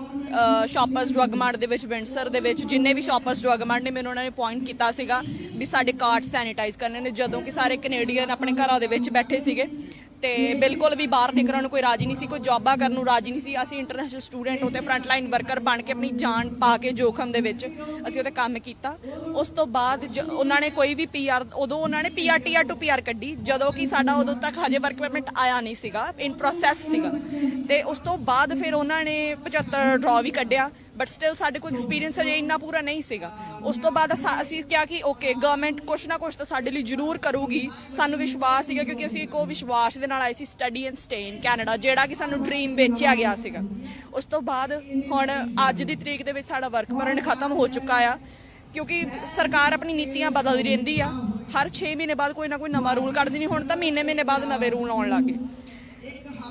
ਸ਼ਾਪਰਸ ਡਰੱਗ ਮਾਰਟ ਦੇ ਵਿੱਚ ਵਿੰਡਸਰ ਦੇ ਵਿੱਚ। ਜਿੰਨੇ ਵੀ ਸ਼ਾਪਰਸ ਡਰੱਗ ਮਾਰਟ ਨੇ ਮੈਨੂੰ ਉਹਨਾਂ ਨੇ ਪੁਆਇੰਟ ਕੀਤਾ ਸੀਗਾ ਵੀ ਸਾਡੇ ਕਾਰਡ ਸੈਨੀਟਾਈਜ਼ ਕਰਨੇ ਨੇ। ਜਦੋਂ ਕਿ ਸਾਰੇ ਕੈਨੇਡੀਅਨ ਆਪਣੇ ਘਰਾਂ ਦੇ ਵਿੱਚ ਬੈਠੇ ਸੀਗੇ। ਤੇ ਬਿਲਕੁਲ ਵੀ ਬਾਹਰ ਨਿਕਲਣ ਨੂੰ ਕੋਈ ਰਾਜੀ ਨਹੀਂ ਸੀ, ਕੋਈ ਜੌਬਾਂ ਕਰਨ ਨੂੰ ਰਾਜੀ ਨਹੀਂ ਸੀ। ਅਸੀਂ ਇੰਟਰਨੈਸ਼ਨਲ ਸਟੂਡੈਂਟ ਉਤੇ ਫਰੰਟ ਲਾਈਨ ਵਰਕਰ ਬਣ ਕੇ ਆਪਣੀ ਜਾਨ ਪਾ ਕੇ ਜੋਖਮ ਦੇ ਵਿੱਚ ਅਸੀਂ ਉਹਦੇ ਕੰਮ ਕੀਤਾ। ਉਸ ਤੋਂ ਬਾਅਦ ਜ- ਉਹਨਾਂ ਨੇ ਕੋਈ ਵੀ ਪੀਆਰ ਉਦੋਂ ਉਹਨਾਂ ਨੇ ਪੀਆਰ ਟੀਆਰ ਟੂ ਪੀਆਰ ਕੱਢੀ, ਜਦੋਂ ਕਿ ਸਾਡਾ ਉਦੋਂ ਤੱਕ ਹਜੇ ਵਰਕ ਪਰਮਿਟ ਆਇਆ ਨਹੀਂ ਸੀਗਾ ਇਨ ਪ੍ਰੋਸੈਸ ਸੀਗਾ। ਤੇ ਉਸ ਤੋਂ ਬਾਅਦ ਫਿਰ ਉਹਨਾਂ ਨੇ 75 ਡਰਾ ਵੀ ਕੱਢਿਆ। ਬਟ ਸਟਿਲ ਸਾਡੇ ਕੋਲ ਐਕਸਪੀਰੀਅੰਸ ਅਜੇ ਇੰਨਾ ਪੂਰਾ ਨਹੀਂ ਸੀਗਾ। ਉਸ ਤੋਂ ਬਾਅਦ ਅਸਾ- ਅਸੀਂ ਕਿਹਾ ਕਿ ਓਕੇ ਗਵਰਨਮੈਂਟ ਕੁਛ ਨਾ ਕੁਛ ਤਾਂ ਸਾਡੇ ਲਈ ਜ਼ਰੂਰ ਕਰੂਗੀ। ਸਾਨੂੰ ਵਿਸ਼ਵਾਸ ਸੀਗਾ ਕਿਉਂਕਿ ਅਸੀਂ ਇੱਕ ਉਹ ਵਿਸ਼ਵਾਸ ਦੇ ਨਾਲ ਆਏ ਸੀ study and stay in Canada ਜਿਹੜਾ ਕਿ ਸਾਨੂੰ ਡ੍ਰੀਮ ਵੇਚਿਆ ਗਿਆ ਸੀਗਾ। ਉਸ ਤੋਂ ਬਾਅਦ ਹੁਣ ਅੱਜ ਦੀ ਤਰੀਕ ਦੇ ਵਿੱਚ ਸਾਡਾ ਵਰਕ ਪਰਮਿਟ ਖਤਮ ਹੋ ਚੁੱਕਾ ਆ। ਕਿਉਂਕਿ ਸਰਕਾਰ ਆਪਣੀ ਨੀਤੀਆਂ ਬਦਲਦੀ ਰਹਿੰਦੀ ਆ। ਹਰ 6 ਮਹੀਨੇ ਬਾਅਦ ਕੋਈ ਨਾ ਕੋਈ ਨਵਾਂ ਰੂਲ ਕੱਢ ਦਿੰਦੀ, ਹੁਣ ਤਾਂ ਮਹੀਨੇ ਮਹੀਨੇ ਬਾਅਦ ਨਵੇਂ ਰੂਲ ਆਉਣ ਲੱਗੇ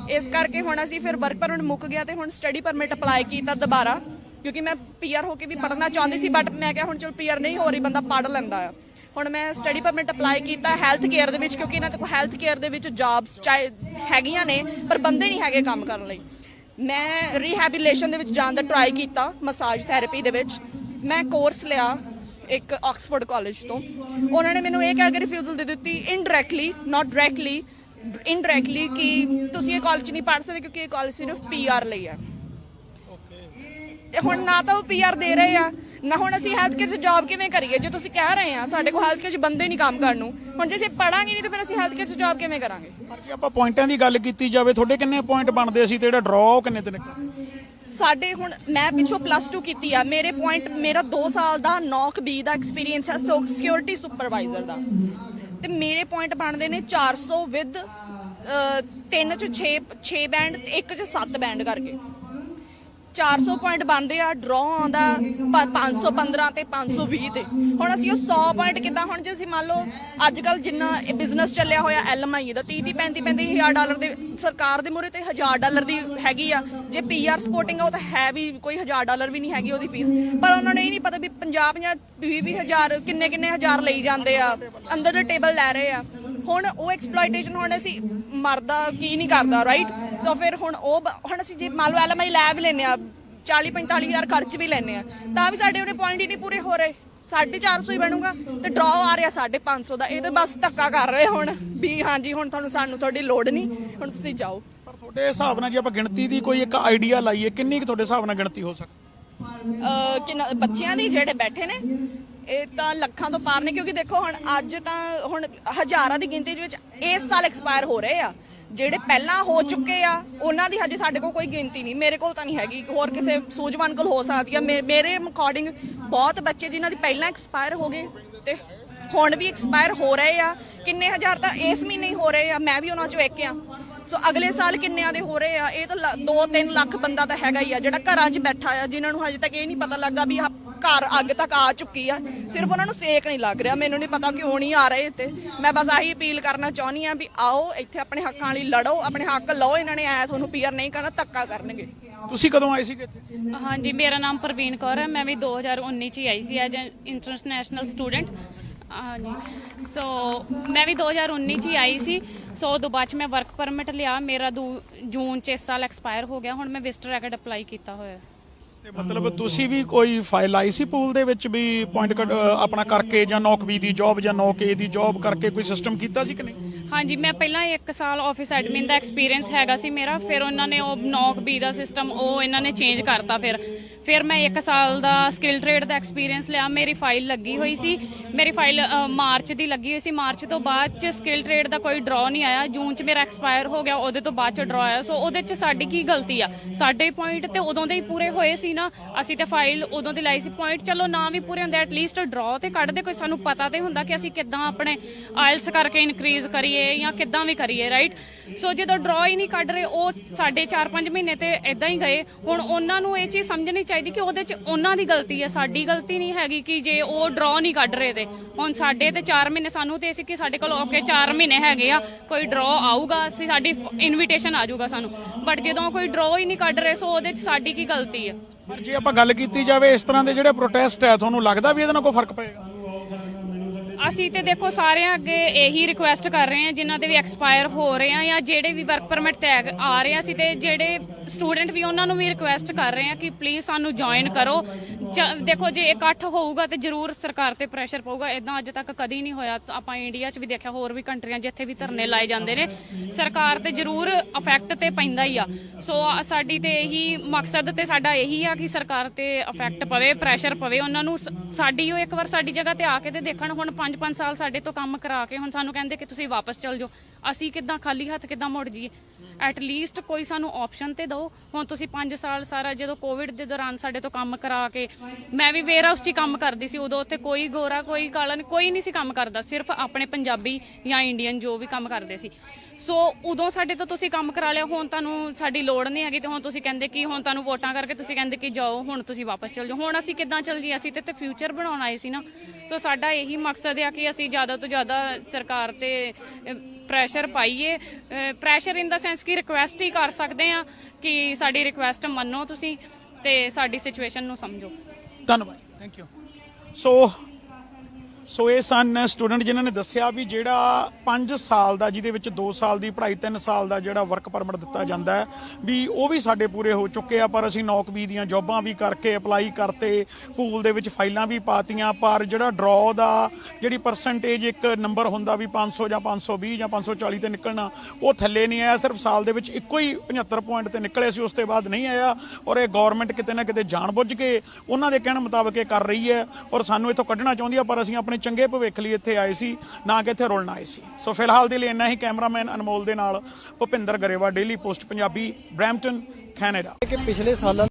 ਇਸ ਕਰਕੇ ਹੁਣ ਅਸੀਂ ਫਿਰ ਵਰਕ ਪਰਮਿਟ ਮੁੱਕ ਗਿਆ ਤੇ ਹੁਣ ਸਟੱਡੀ ਪਰਮਿਟ ਅਪਲਾਈ ਕੀਤਾ ਦੁਬਾਰਾ। ਕਿਉਂਕਿ ਮੈਂ ਪੀਆਰ ਹੋ ਕੇ ਵੀ ਪੜ੍ਹਨਾ ਚਾਹੁੰਦੀ ਸੀ ਬਟ ਮੈਂ ਕਿਹਾ ਹੁਣ ਚਲ ਪੀਆਰ ਨਹੀਂ ਹੋ ਰਹੀ ਬੰਦਾ ਪੜ੍ਹ ਲੈਂਦਾ ਆ ਹੁਣ ਮੈਂ ਸਟੱਡੀ ਪਰਮਿਟ ਅਪਲਾਈ ਕੀਤਾ ਹੈਲਥ ਕੇਅਰ ਦੇ ਵਿੱਚ ਕਿਉਂਕਿ ਇਹਨਾਂ ਦੇ ਕੋਲ ਹੈਲਥ ਕੇਅਰ ਦੇ ਵਿੱਚ ਜੌਬਸ ਚਾਹੇ ਹੈਗੀਆਂ ਨੇ ਪਰ ਬੰਦੇ ਨਹੀਂ ਹੈਗੇ ਕੰਮ ਕਰਨ ਲਈ ਮੈਂ ਰੀਹੈਬਿਲਿਟੇਸ਼ਨ ਦੇ ਵਿੱਚ ਜਾਣ ਦਾ ਟਰਾਈ ਕੀਤਾ ਮਸਾਜ ਥੈਰੇਪੀ ਦੇ ਵਿੱਚ ਮੈਂ ਕੋਰਸ ਲਿਆ ਇੱਕ ਆਕਸਫੋਰਡ ਕਾਲਜ ਤੋਂ ਉਹਨਾਂ ਨੇ ਮੈਨੂੰ ਇਹ ਕਹਿ ਕੇ ਰਿਫਿਊਜ਼ਲ ਦੇ ਦਿੱਤੀ ਇਨਡਾਇਰੈਕਟਲੀ ਨਾਟ ਡਾਇਰੈਕਟਲੀ ਇਨਡਾਇਰੈਕਟਲੀ ਕਿ ਤੁਸੀਂ ਇਹ ਕਾਲਜ ਨਹੀਂ ਪੜ੍ਹ ਸਕਦੇ ਕਿਉਂਕਿ ਇਹ ਕਾਲਜ ਸਿਰਫ ਪੀਆਰ ਲਈ ਹੈ ਤੇ ਹੁਣ ਨਾ ਤਾਂ ਉਹ ਪੀਆਰ ਦੇ ਰਹੇ ਆ ਨਾ ਹੁਣ ਅਸੀਂ ਹੈਲਥ ਕੇਅਰ 'ਚ ਜੌਬ ਕਿਵੇਂ ਕਰੀਏ? ਜੇ ਤੁਸੀਂ ਕਹਿ ਰਹੇ ਆ ਸਾਡੇ ਕੋਲ ਹੈਲਥ ਕੇਅਰ 'ਚ ਬੰਦੇ ਨਹੀਂ ਕੰਮ ਕਰਨ ਨੂੰ ਹੁਣ ਜੇ ਅਸੀਂ ਪੜਾਂਗੇ ਨਹੀਂ ਤਾਂ ਫਿਰ ਅਸੀਂ ਹੈਲਥ ਕੇਅਰ 'ਚ ਜੌਬ ਕਿਵੇਂ ਕਰਾਂਗੇ? ਜੇ ਆਪਾਂ ਪੁਆਇੰਟਾਂ ਦੀ ਗੱਲ ਕੀਤੀ ਜਾਵੇ ਤੁਹਾਡੇ ਕਿੰਨੇ ਪੁਆਇੰਟ ਬਣਦੇ ਸੀ ਤੇ ਜਿਹੜਾ ਡਰਾਅ ਕਿੰਨੇ ਤੇ ਨਿਕਲ ਸਾਡੇ ਹੁਣ ਮੈਂ ਪਿੱਛੋਂ ਪਲੱਸ 2 ਕੀਤੀ ਆ। ਮੇਰੇ ਪੁਆਇੰਟ ਮੇਰਾ 2 ਸਾਲ ਦਾ ਨੌਕ ਬੀ ਦਾ ਐਕਸਪੀਰੀਅੰਸ ਹੈ ਸੋ ਸਿਕਿਉਰਿਟੀ ਸੁਪਰਵਾਈਜ਼ਰ ਦਾ। ਤੇ ਮੇਰੇ ਪੁਆਇੰਟ ਬਣਦੇ ਨੇ 400 ਵਿਦ 3 ਚ 6 6 ਬੈਂਡ ਤੇ 1 ਚ 7 ਬੈਂਡ ਕਰਕੇ। 400 ਪੁਆਇੰਟ ਬਣਦੇ ਆ ਡਰਾਅ ਆਉਂਦਾ 515 ਤੇ 520 ਤੇ। ਹੁਣ ਅਸੀਂ ਉਹ 100 ਪੁਆਇੰਟ ਕਿਦਾਂ, ਹੁਣ ਜੇ ਅਸੀਂ ਮੰਨ ਲਓ ਅੱਜ ਕੱਲ ਜਿੰਨਾ ਬਿਜ਼ਨਸ ਚੱਲਿਆ ਹੋਇਆ ਐਲਐਮਆਈ ਦਾ 30 30 35 35 ਹਜ਼ਾਰ ਡਾਲਰ ਦੇ ਸਰਕਾਰ ਦੇ ਮੂਹਰੇ ਤੇ 1000 ਡਾਲਰ ਦੀ ਹੈਗੀ ਆ। ਜੇ ਪੀਆਰ ਸਪੋਰਟਿੰਗ ਆ, ਉਹ ਤਾਂ ਹੈ ਵੀ ਕੋਈ 1000 ਡਾਲਰ ਵੀ ਨਹੀਂ ਹੈਗੀ ਉਹਦੀ ਫੀਸ ਪਰ ਉਹਨਾਂ ਨੂੰ ਇਹ ਨਹੀਂ ਪਤਾ ਵੀ 50 50 20 20 ਹਜ਼ਾਰ ਕਿੰਨੇ ਕਿੰਨੇ ਹਜ਼ਾਰ ਲਈ ਜਾਂਦੇ ਆ, ਅੰਦਰ ਦੇ ਟੇਬਲ ਲੈ ਰਹੇ ਆ। ਹੁਣ ਉਹ ਐਕਸਪਲੋਇਟੇਸ਼ਨ ਹੁਣ ਅਸੀਂ ਮਰਦਾ ਕੀ ਨਹੀਂ ਕਰਦਾ ਰਾਈਟ ਤਾਂ ਫਿਰ ਹੁਣ ਉਹ ਬ- ਹੁਣ ਅਸੀਂ ਜੇ ਮੰਨ ਲਓ ਐਲਐਮਆਈ ਲੈ ਵੀ ਲੈਨੇ ਆ 40 45 ਹਜ਼ਾਰ ਖਰਚ ਵੀ ਲੈਨੇ ਆ ਤਾਂ ਵੀ ਸਾਡੇ ਉਹਨੇ ਪੁਆਇੰਟ ਹੀ ਨਹੀਂ ਪੂਰੇ ਹੋ ਰਹੇ। 450 ਹੀ ਬਣੂਗਾ ਤੇ ਡਰਾਅ ਆ ਰਿਹਾ 550 ਦਾ। ਇਹ ਤਾਂ ਬਸ ਧੱਕਾ ਕਰ ਰਹੇ ਹੁਣ ਵੀ ਹਾਂਜੀ ਹੁਣ ਤੁਹਾਨੂੰ ਸਾਨੂੰ ਤੁਹਾਡੀ ਲੋੜ ਨਹੀਂ ਹੁਣ ਤੁਸੀਂ ਜਾਓ। ਪਰ ਤੁਹਾਡੇ ਹਿਸਾਬ ਨਾਲ ਜੇ ਆਪਾਂ ਗਿਣਤੀ ਦੀ ਕੋਈ ਇੱਕ ਆਈਡੀਆ ਲਾਈਏ ਕਿੰਨੀ ਕੁ ਤੁਹਾਡੇ ਹਿਸਾਬ ਨਾਲ ਗਿਣਤੀ ਹੋ ਸਕਦੀ? ਅਹ ਕਿੰਨਾ ਬੱਚਿਆਂ ਦੀ ਜਿਹੜੇ ਬੈਠੇ ਨੇ ਇਹ ਤਾਂ ਲੱਖਾਂ ਤੋਂ ਪਾਰ ਨੇ ਕਿਉਂਕਿ ਦੇਖੋ ਹੁਣ ਅੱਜ ਤਾਂ ਹੁਣ ਹਜ਼ਾਰਾਂ ਦੀ ਗਿਣਤੀ ਦੇ ਵਿੱਚ ਇਸ ਸਾਲ ਐਕਸਪਾਇਰ ਹੋ ਰਹੇ ਆ। ਜਿਹੜੇ ਪਹਿਲਾਂ ਹੋ ਚੁੱਕੇ ਆ, ਉਹਨਾਂ ਦੀ ਹਜੇ ਸਾਡੇ ਕੋਲ ਕੋਈ ਗਿਣਤੀ ਨਹੀਂ। ਮੇਰੇ ਕੋਲ ਤਾਂ ਨਹੀਂ ਹੈਗੀ। ਹੋਰ ਕਿਸੇ ਸੂਝਵਾਨ ਕੋਲ ਹੋ ਸਕਦੀ ਆ। ਮੇ- ਮੇਰੇ ਅਕੋਰਡਿੰਗ ਬਹੁਤ ਬੱਚੇ ਜਿਨ੍ਹਾਂ ਦੀ ਪਹਿਲਾਂ ਐਕਸਪਾਇਰ ਹੋ ਗਏ ਤੇ ਹੁਣ ਵੀ ਐਕਸਪਾਇਰ ਹੋ ਰਹੇ ਆ। ਕਿੰਨੇ ਹਜ਼ਾਰ ਤਾਂ ਇਸ ਮਹੀਨੇ ਹੀ ਹੋ ਰਹੇ ਆ। ਮੈਂ ਵੀ ਉਹਨਾਂ ਚੋਂ ਇੱਕ ਆ। ਸੋ ਅਗਲੇ ਸਾਲ ਕਿੰਨਿਆਂ ਦੇ ਹੋ ਰਹੇ ਆ? ਇਹ ਤਾਂ 2-3 ਲੱਖ ਬੰਦਾ ਤਾਂ ਹੈਗਾ ਹੀ ਆ, ਜਿਹੜਾ ਘਰਾਂ 'ਚ ਬੈਠਾ ਆ, ਜਿਨ੍ਹਾਂ ਨੂੰ ਹਜੇ ਤੱਕ ਇਹ ਨਹੀਂ ਪਤਾ ਲੱਗਾ ਵੀ ਆਹ ਘਰ ਅੱਗ ਤੱਕ ਆ ਚੁੱਕੀ ਆ। ਸਿਰਫ ਉਹਨਾਂ ਨੂੰ ਸੇਕ ਨਹੀਂ ਲੱਗ ਰਿਹਾ। ਮੈਨੂੰ ਨਹੀਂ ਪਤਾ ਕਿਉਂ ਨਹੀਂ ਆ ਰਹੇ ਤੇ ਮੈਂ ਬਸ ਆਹੀ ਅਪੀਲ ਕਰਨਾ ਚਾਹੁੰਦੀ ਆ ਵੀ ਆਓ ਇੱਥੇ ਆਪਣੇ ਹੱਕਾਂ ਲਈ ਲੜੋ ਆਪਣੇ ਹੱਕ ਲਓ। ਇਹਨਾਂ ਨੇ ਐ ਤੁਹਾਨੂੰ ਪੀਆਰ ਨਹੀਂ ਕਰਨਾ ਧੱਕਾ ਕਰਨਗੇ। ਤੁਸੀਂ ਕਦੋਂ ਆਏ ਸੀਗੇ ਇੱਥੇ? ਹਾਂਜੀ ਮੇਰਾ ਨਾਮ ਪ੍ਰਵੀਨ ਕੌਰ ਹੈ। ਮੈਂ ਵੀ 2019 ਚ ਹੀ ਆਈ ਸੀ ਐਜ ਇੰਟਰਨੈਸ਼ਨਲ ਸਟੂਡੈਂਟ ਹਾਂਜੀ। ਸੋ ਮੈਂ ਵੀ 2019 ਚ ਹੀ ਆਈ ਸੀ। ਸੋ ਉਦੋਂ ਬਾਅਦ 'ਚ ਮੈਂ ਵਰਕ ਪਰਮਿਟ ਲਿਆ। ਮੇਰਾ ਜੂਨ ਚ ਇਸ ਸਾਲ ਐਕਸਪਾਇਰ ਹੋ ਗਿਆ। ਹੁਣ ਮੈਂ ਵਿਜ਼ਟਰ ਰੈਕਟ ਅਪਲਾਈ ਕੀਤਾ ਹੋਇਆ। ਹੈ ਤੇ ਮਤਲਬ ਤੁਸੀਂ ਵੀ ਕੋਈ ਫਾਈਲ ਆਈ ਸੀ ਪੂਲ ਦੇ ਵਿੱਚ ਵੀ ਪੁਆਇੰਟ ਆਪਣਾ ਕਰਕੇ ਜਾਂ ਨੌਕਰੀ ਦੀ ਜੌਬ ਜਾਂ ਨੌਕੇ ਦੀ ਜੌਬ ਕਰਕੇ ਕੋਈ ਸਿਸਟਮ ਕੀਤਾ ਸੀ ਕਿ ਨਹੀਂ? ਹਾਂਜੀ, ਮੈਂ ਪਹਿਲਾਂ 1 ਸਾਲ ਆਫਿਸ ਐਡਮਿਨ ਦਾ ਐਕਸਪੀਰੀਅੰਸ ਹੈਗਾ ਸੀ ਮੇਰਾ, ਫਿਰ ਉਹਨਾਂ ਨੇ ਉਹ ਨੌਕ ਬੀ ਦਾ ਸਿਸਟਮ ਉਹ ਇਹਨਾਂ ਨੇ ਚੇਂਜ ਕਰਤਾ ਫਿਰ। ਫਿਰ ਮੈਂ 1 ਸਾਲ ਦਾ ਸਕਿੱਲ ਟ੍ਰੇਡ ਦਾ ਐਕਸਪੀਰੀਅੰਸ ਲਿਆ, ਮੇਰੀ ਫਾਈਲ ਲੱਗੀ ਹੋਈ ਸੀ। ਮੇਰੀ ਫਾਈਲ ਮਾਰਚ ਦੀ ਲੱਗੀ ਹੋਈ ਸੀ। ਮਾਰਚ ਤੋਂ ਬਾਅਦ ਚ ਸਕਿੱਲ ਟ੍ਰੇਡ ਦਾ ਕੋਈ ਡਰਾਅ ਨਹੀਂ ਆਇਆ। ਜੂਨ ਚ ਮੇਰਾ ਐਕਸਪਾਇਰ ਹੋ ਗਿਆ, ਉਹਦੇ ਤੋਂ ਬਾਅਦ ਚ ਡਰਾਅ ਆਇਆ। ਸੋ ਉਹਦੇ ਚ ਸਾਡੀ ਕੀ ਗਲਤੀ ਆ? ਸਾਡੇ ਪੁਆਇੰਟ ਤੇ ਉਦੋਂ ਦੇ ਹੀ ਪੂਰੇ ਹੋਏ ਸੀ ਨਾ। ਅਸੀਂ ਤੇ ਫਾਈਲ ਉਦੋਂ ਦੀ ਲਾਈ ਸੀ। ਪੁਆਇੰਟ ਚਲੋ ਨਾ ਵੀ ਪੂਰੇ ਹੁੰਦੇ ਐਟਲੀਸਟ ਡਰਾਅ ਤੇ ਕੱਢਦੇ ਕੋਈ ਸਾਨੂੰ ਪਤਾ ਤੇ ਹੁੰਦਾ ਕਿ ਅਸੀਂ ਕਿੱਦਾਂ ਆਪਣੇ ਆਇਲਸ ਕਰਕੇ ਇਨਕਰੀਜ਼ ਕਰੀਏ ਜਾਂ ਕਿੱਦਾਂ ਵੀ ਕਰੀਏ ਰਾਈਟ ਸੋ ਜਦੋਂ ਡਰਾਅ ਹੀ ਨਹੀਂ ਕੱਢ ਰਹੇ, ਉਹ ਸਾਡੇ 4-5 ਮਹੀਨੇ ਤੇ ਇਦਾਂ ਹੀ ਗਏ। ਹੁਣ ਉਹਨਾਂ ਨੂੰ ਇਹ ਚੀਜ਼ ਸਮਝਣੀ ਚਾਹੀਦੀ ਕਿ ਉਹਦੇ ਚ ਉਹਨਾਂ ਦੀ ਗਲਤੀ ਹੈ। ਸਾਡੀ ਗਲਤੀ ਨਹੀਂ ਹੈਗੀ ਕਿ ਜੇ ਉਹ ਡਰਾਅ ਨਹੀਂ ਕੱਢ ਰਹੇ ਤੇ। ਹੁਣ ਸਾਡੇ ਤੇ 4 ਮਹੀਨੇ, ਸਾਨੂੰ ਤੇ ਸੀ ਕਿ ਸਾਡੇ ਕੋਲ ਓਕੇ 4 ਮਹੀਨੇ ਹੈਗੇ ਆ। ਕੋਈ ਡਰਾਅ ਆਊਗਾ, ਅਸੀਂ ਸਾਡੀ ਇਨਵੀਟੇਸ਼ਨ ਆ ਜਾਊਗਾ ਸਾਨੂੰ। ਬਟ ਜਦੋਂ ਕੋਈ ਡਰਾਅ ਹੀ ਨਹੀਂ ਕੱਢ ਰਹੇ, ਸੋ ਉਹਦੇ ਚ ਸਾਡੀ ਕੀ ਗਲਤੀ ਹੈ? ਪਰ ਜੇ ਆਪਾਂ ਗੱਲ ਕੀਤੀ ਜਾਵੇ, ਇਸ ਤਰ੍ਹਾਂ ਦੇ ਜਿਹੜੇ ਪ੍ਰੋਟੈਸਟ ਹੈ, ਤੁਹਾਨੂੰ ਲੱਗਦਾ ਵੀ ਇਹਦੇ ਨਾਲ ਕੋਈ ਫ਼ਰਕ ਪਏਗਾ? ਅਸੀਂ ਤੇ ਦੇਖੋ ਸਾਰਿਆਂ ਅੱਗੇ ਇਹੀ ਰਿਕੁਐਸਟ ਕਰ ਰਹੇ ਹਾਂ, ਜਿਨ੍ਹਾਂ ਦੇ ਵੀ ਐਕਸਪਾਇਰ ਹੋ ਰਹੇ ਆ ਜਾਂ ਜਿਹੜੇ ਵੀ ਵਰਕ ਪਰਮਿਟ ਤੇ ਆ ਰਹੇ ਆ, ਅਸੀਂ ਤੇ ਜਿਹੜੇ ਸਟੂਡੈਂਟ ਵੀ ਉਹਨਾਂ ਨੂੰ ਵੀ ਰਿਕੁਐਸਟ ਕਰ ਰਹੇ ਹਾਂ ਕਿ ਪਲੀਜ਼ ਸਾਨੂੰ ਜੁਆਇਨ ਕਰੋ। ਚ- ਦੇਖੋ ਜੇ ਇਕੱਠ ਹੋਊਗਾ ਤੇ ਜ਼ਰੂਰ ਸਰਕਾਰ ਤੇ ਪ੍ਰੈਸ਼ਰ ਪਊਗਾ ਇਦਾਂ ਅੱਜ ਤੱਕ ਕਦੀ ਨਹੀਂ ਹੋਇਆ। ਤਾਂ ਆਪਾਂ ਇੰਡੀਆ 'ਚ ਵੀ ਦੇਖਿਆ, ਹੋਰ ਵੀ ਕੰਟਰੀਆਂ ਜਿੱਥੇ ਵੀ ਧਰਨੇ ਲਾਏ ਜਾਂਦੇ ਨੇ। ਸਰਕਾਰ ਤੇ ਜ਼ਰੂਰ ਇਫੈਕਟ ਤੇ ਪੈਂਦਾ ਹੀ ਆ। ਸੋ ਸਾਡੀ ਤੇ ਇਹੀ ਮਕਸਦ ਤੇ ਸਾਡਾ ਇਹੀ ਆ ਕਿ ਸਰਕਾਰ ਤੇ ਇਫੈਕਟ ਪਵੇ ਪ੍ਰੈਸ਼ਰ ਪਵੇ। ਉਹਨਾਂ ਨੂੰ ਸ- ਸਾਡੀ ਉਹ ਇੱਕ ਵਾਰ ਸਾਡੀ ਜਗ੍ਹਾ ਤੇ ਆ ਕੇ ਤੇ ਦੇਖਣ, ਹੁਣ 5-5 ਸਾਲ ਸਾਡੇ ਤੋਂ ਕੰਮ ਕਰਾ ਕੇ ਹੁਣ ਸਾਨੂੰ ਕਹਿੰਦੇ ਕਿ ਤੁਸੀਂ ਵਾਪਸ ਚਲ ਜਾਓ। ਅਸੀਂ ਕਿੱਦਾਂ ਖਾਲੀ ਹੱਥ ਕਿੱਦਾਂ ਮੁੜ ਜਾਈਏ? ਐਟ ਲੀਸਟ ਕੋਈ ਸਾਨੂੰ ਆਪਸ਼ਨ ਤੇ ਦਿਓ। ਹੁਣ ਤੁਸੀਂ 5 ਸਾਲ ਸਾਰਾ ਜਦੋਂ ਕੋਵਿਡ ਦੇ ਦੌਰਾਨ ਸਾਡੇ ਤੋਂ ਕੰਮ ਕਰਾ ਕੇ, ਮੈਂ ਵੀ ਵੇਅਰ ਹਾਊਸ 'ਚ ਹੀ ਕੰਮ ਕਰਦੀ ਸੀ ਉਦੋਂ, ਉੱਥੇ ਕੋਈ ਗੋਰਾ, ਕੋਈ ਕਾਲਾ ਨਹੀਂ ਕੋਈ ਨਹੀਂ ਸੀ ਕੰਮ ਕਰਦਾ। ਸਿਰਫ ਆਪਣੇ ਪੰਜਾਬੀ ਜਾਂ ਇੰਡੀਅਨ ਜੋ ਵੀ ਕੰਮ ਕਰਦੇ ਸੀ। ਸੋ ਉਦੋਂ ਸਾਡੇ ਤੋਂ ਤੁਸੀਂ ਕੰਮ ਕਰਾ ਲਿਆ। ਹੁਣ ਤੁਹਾਨੂੰ ਸਾਡੀ ਲੋੜ ਨਹੀਂ ਹੈਗੀ ਤੇ ਹੁਣ ਤੁਸੀਂ ਕਹਿੰਦੇ ਕਿ ਹੁਣ ਤੁਹਾਨੂੰ ਵੋਟਾਂ ਕਰਕੇ ਤੁਸੀਂ ਕਹਿੰਦੇ ਕਿ ਜਾਓ, ਹੁਣ ਤੁਸੀਂ ਵਾਪਸ ਚਲ ਜਾਓ। ਹੁਣ ਅਸੀਂ ਕਿੱਦਾਂ ਚੱਲ ਜੀ ਅਸੀਂ ਤੇ ਤੇ ਫਿਊਚਰ ਬਣਾਉਣ ਆਏ ਸੀ ਨਾ। ਸੋ ਸਾਡਾ ਇਹੀ ਮਕਸਦ ਆ ਕਿ ਅਸੀਂ ਜ਼ਿਆਦਾ ਤੋਂ ਜ਼ਿਆਦਾ ਸਰਕਾਰ ਤੇ ਪ੍ਰੈਸ਼ਰ ਪਾਈਏ। ਪ੍ਰੈਸ਼ਰ ਇਨ ਦਾ ਸੈਂਸ ਕਿ ਰਿਕੁਐਸਟ ਹੀ ਕਰ ਸਕਦੇ ਆ ਕਿ ਸਾਡੀ ਰਿਕੁਐਸਟ ਮੰਨੋ ਤੁਸੀਂ ਤੇ ਸਾਡੀ ਸਿਚੁਏਸ਼ਨ ਨੂੰ ਸਮਝੋ। ਧੰਨਵਾਦ। ਥੈਂਕ ਯੂ ਸੋ ਸੋ ਇਹ ਸਨ ਸਟੂਡੈਂਟ ਜਿਨ੍ਹਾਂ ਨੇ ਦੱਸਿਆ ਵੀ ਜਿਹੜਾ 5 ਸਾਲ ਦਾ, ਜਿਹਦੇ ਵਿੱਚ 2 ਸਾਲ ਦੀ ਪੜ੍ਹਾਈ 3 ਸਾਲ ਦਾ ਜਿਹੜਾ ਵਰਕ ਪਰਮਿਟ ਦਿੱਤਾ ਜਾਂਦਾ ਹੈ, ਵੀ ਉਹ ਵੀ ਸਾਡੇ ਪੂਰੇ ਹੋ ਚੁੱਕੇ ਆ, ਪਰ ਅਸੀਂ ਨੌਕਰੀ ਦੀਆਂ ਜੌਬਾਂ ਵੀ ਕਰਕੇ ਅਪਲਾਈ ਕਰਤੇ ਪੂਲ ਦੇ ਵਿੱਚ ਫਾਈਲਾਂ ਵੀ ਪਾਤੀਆਂ, ਪਰ ਜਿਹੜਾ ਡਰਾਅ ਦਾ ਜਿਹੜੀ ਪਰਸੈਂਟੇਜ ਇੱਕ ਨੰਬਰ ਹੁੰਦਾ ਵੀ 500 ਜਾਂ 520 ਜਾਂ 540 ਤੇ ਨਿਕਲਣਾ, ਉਹ ਥੱਲੇ ਨਹੀਂ ਆਇਆ, ਸਿਰਫ ਸਾਲ ਦੇ ਵਿੱਚ ਇੱਕੋ ਹੀ 75 ਪੁਆਇੰਟ ਤੇ ਨਿਕਲੇ ਸੀ, ਉਸ ਤੋਂ ਬਾਅਦ ਨਹੀਂ ਆਇਆ, ਔਰ ਇਹ ਗਵਰਨਮੈਂਟ ਕਿਤੇ ਨਾ ਕਿਤੇ ਜਾਣਬੁੱਝ ਕੇ ਉਹਨਾਂ ਦੇ ਕਹਿਣ ਮੁਤਾਬਕ ਇਹ ਕਰ ਰਹੀ ਹੈ, ਔਰ ਸਾਨੂੰ ਇੱਥੋਂ ਕੱਢਣਾ ਚਾਹੁੰਦੀ ਆ, ਪਰ ਅਸੀਂ ਆਪਣੇ ਚੰਗੇ ਭਵਿੱਖ ਲਈ ਇੱਥੇ ਆਏ ਸੀ, ਨਾ ਕਿ ਇੱਥੇ ਰੁਲਣ ਆਏ ਸੀ। ਸੋ ਫਿਲਹਾਲ ਦੇ ਲਈ ਇੰਨਾ ਹੀ ਕੈਮਰਾਮੈਨ ਅਨਮੋਲ ਦੇ ਨਾਲ Bhupinder Grewal daily post, Punjabi, Brampton, Canada. ਕਿ ਪਿਛਲੇ ਸਾਲਾਂ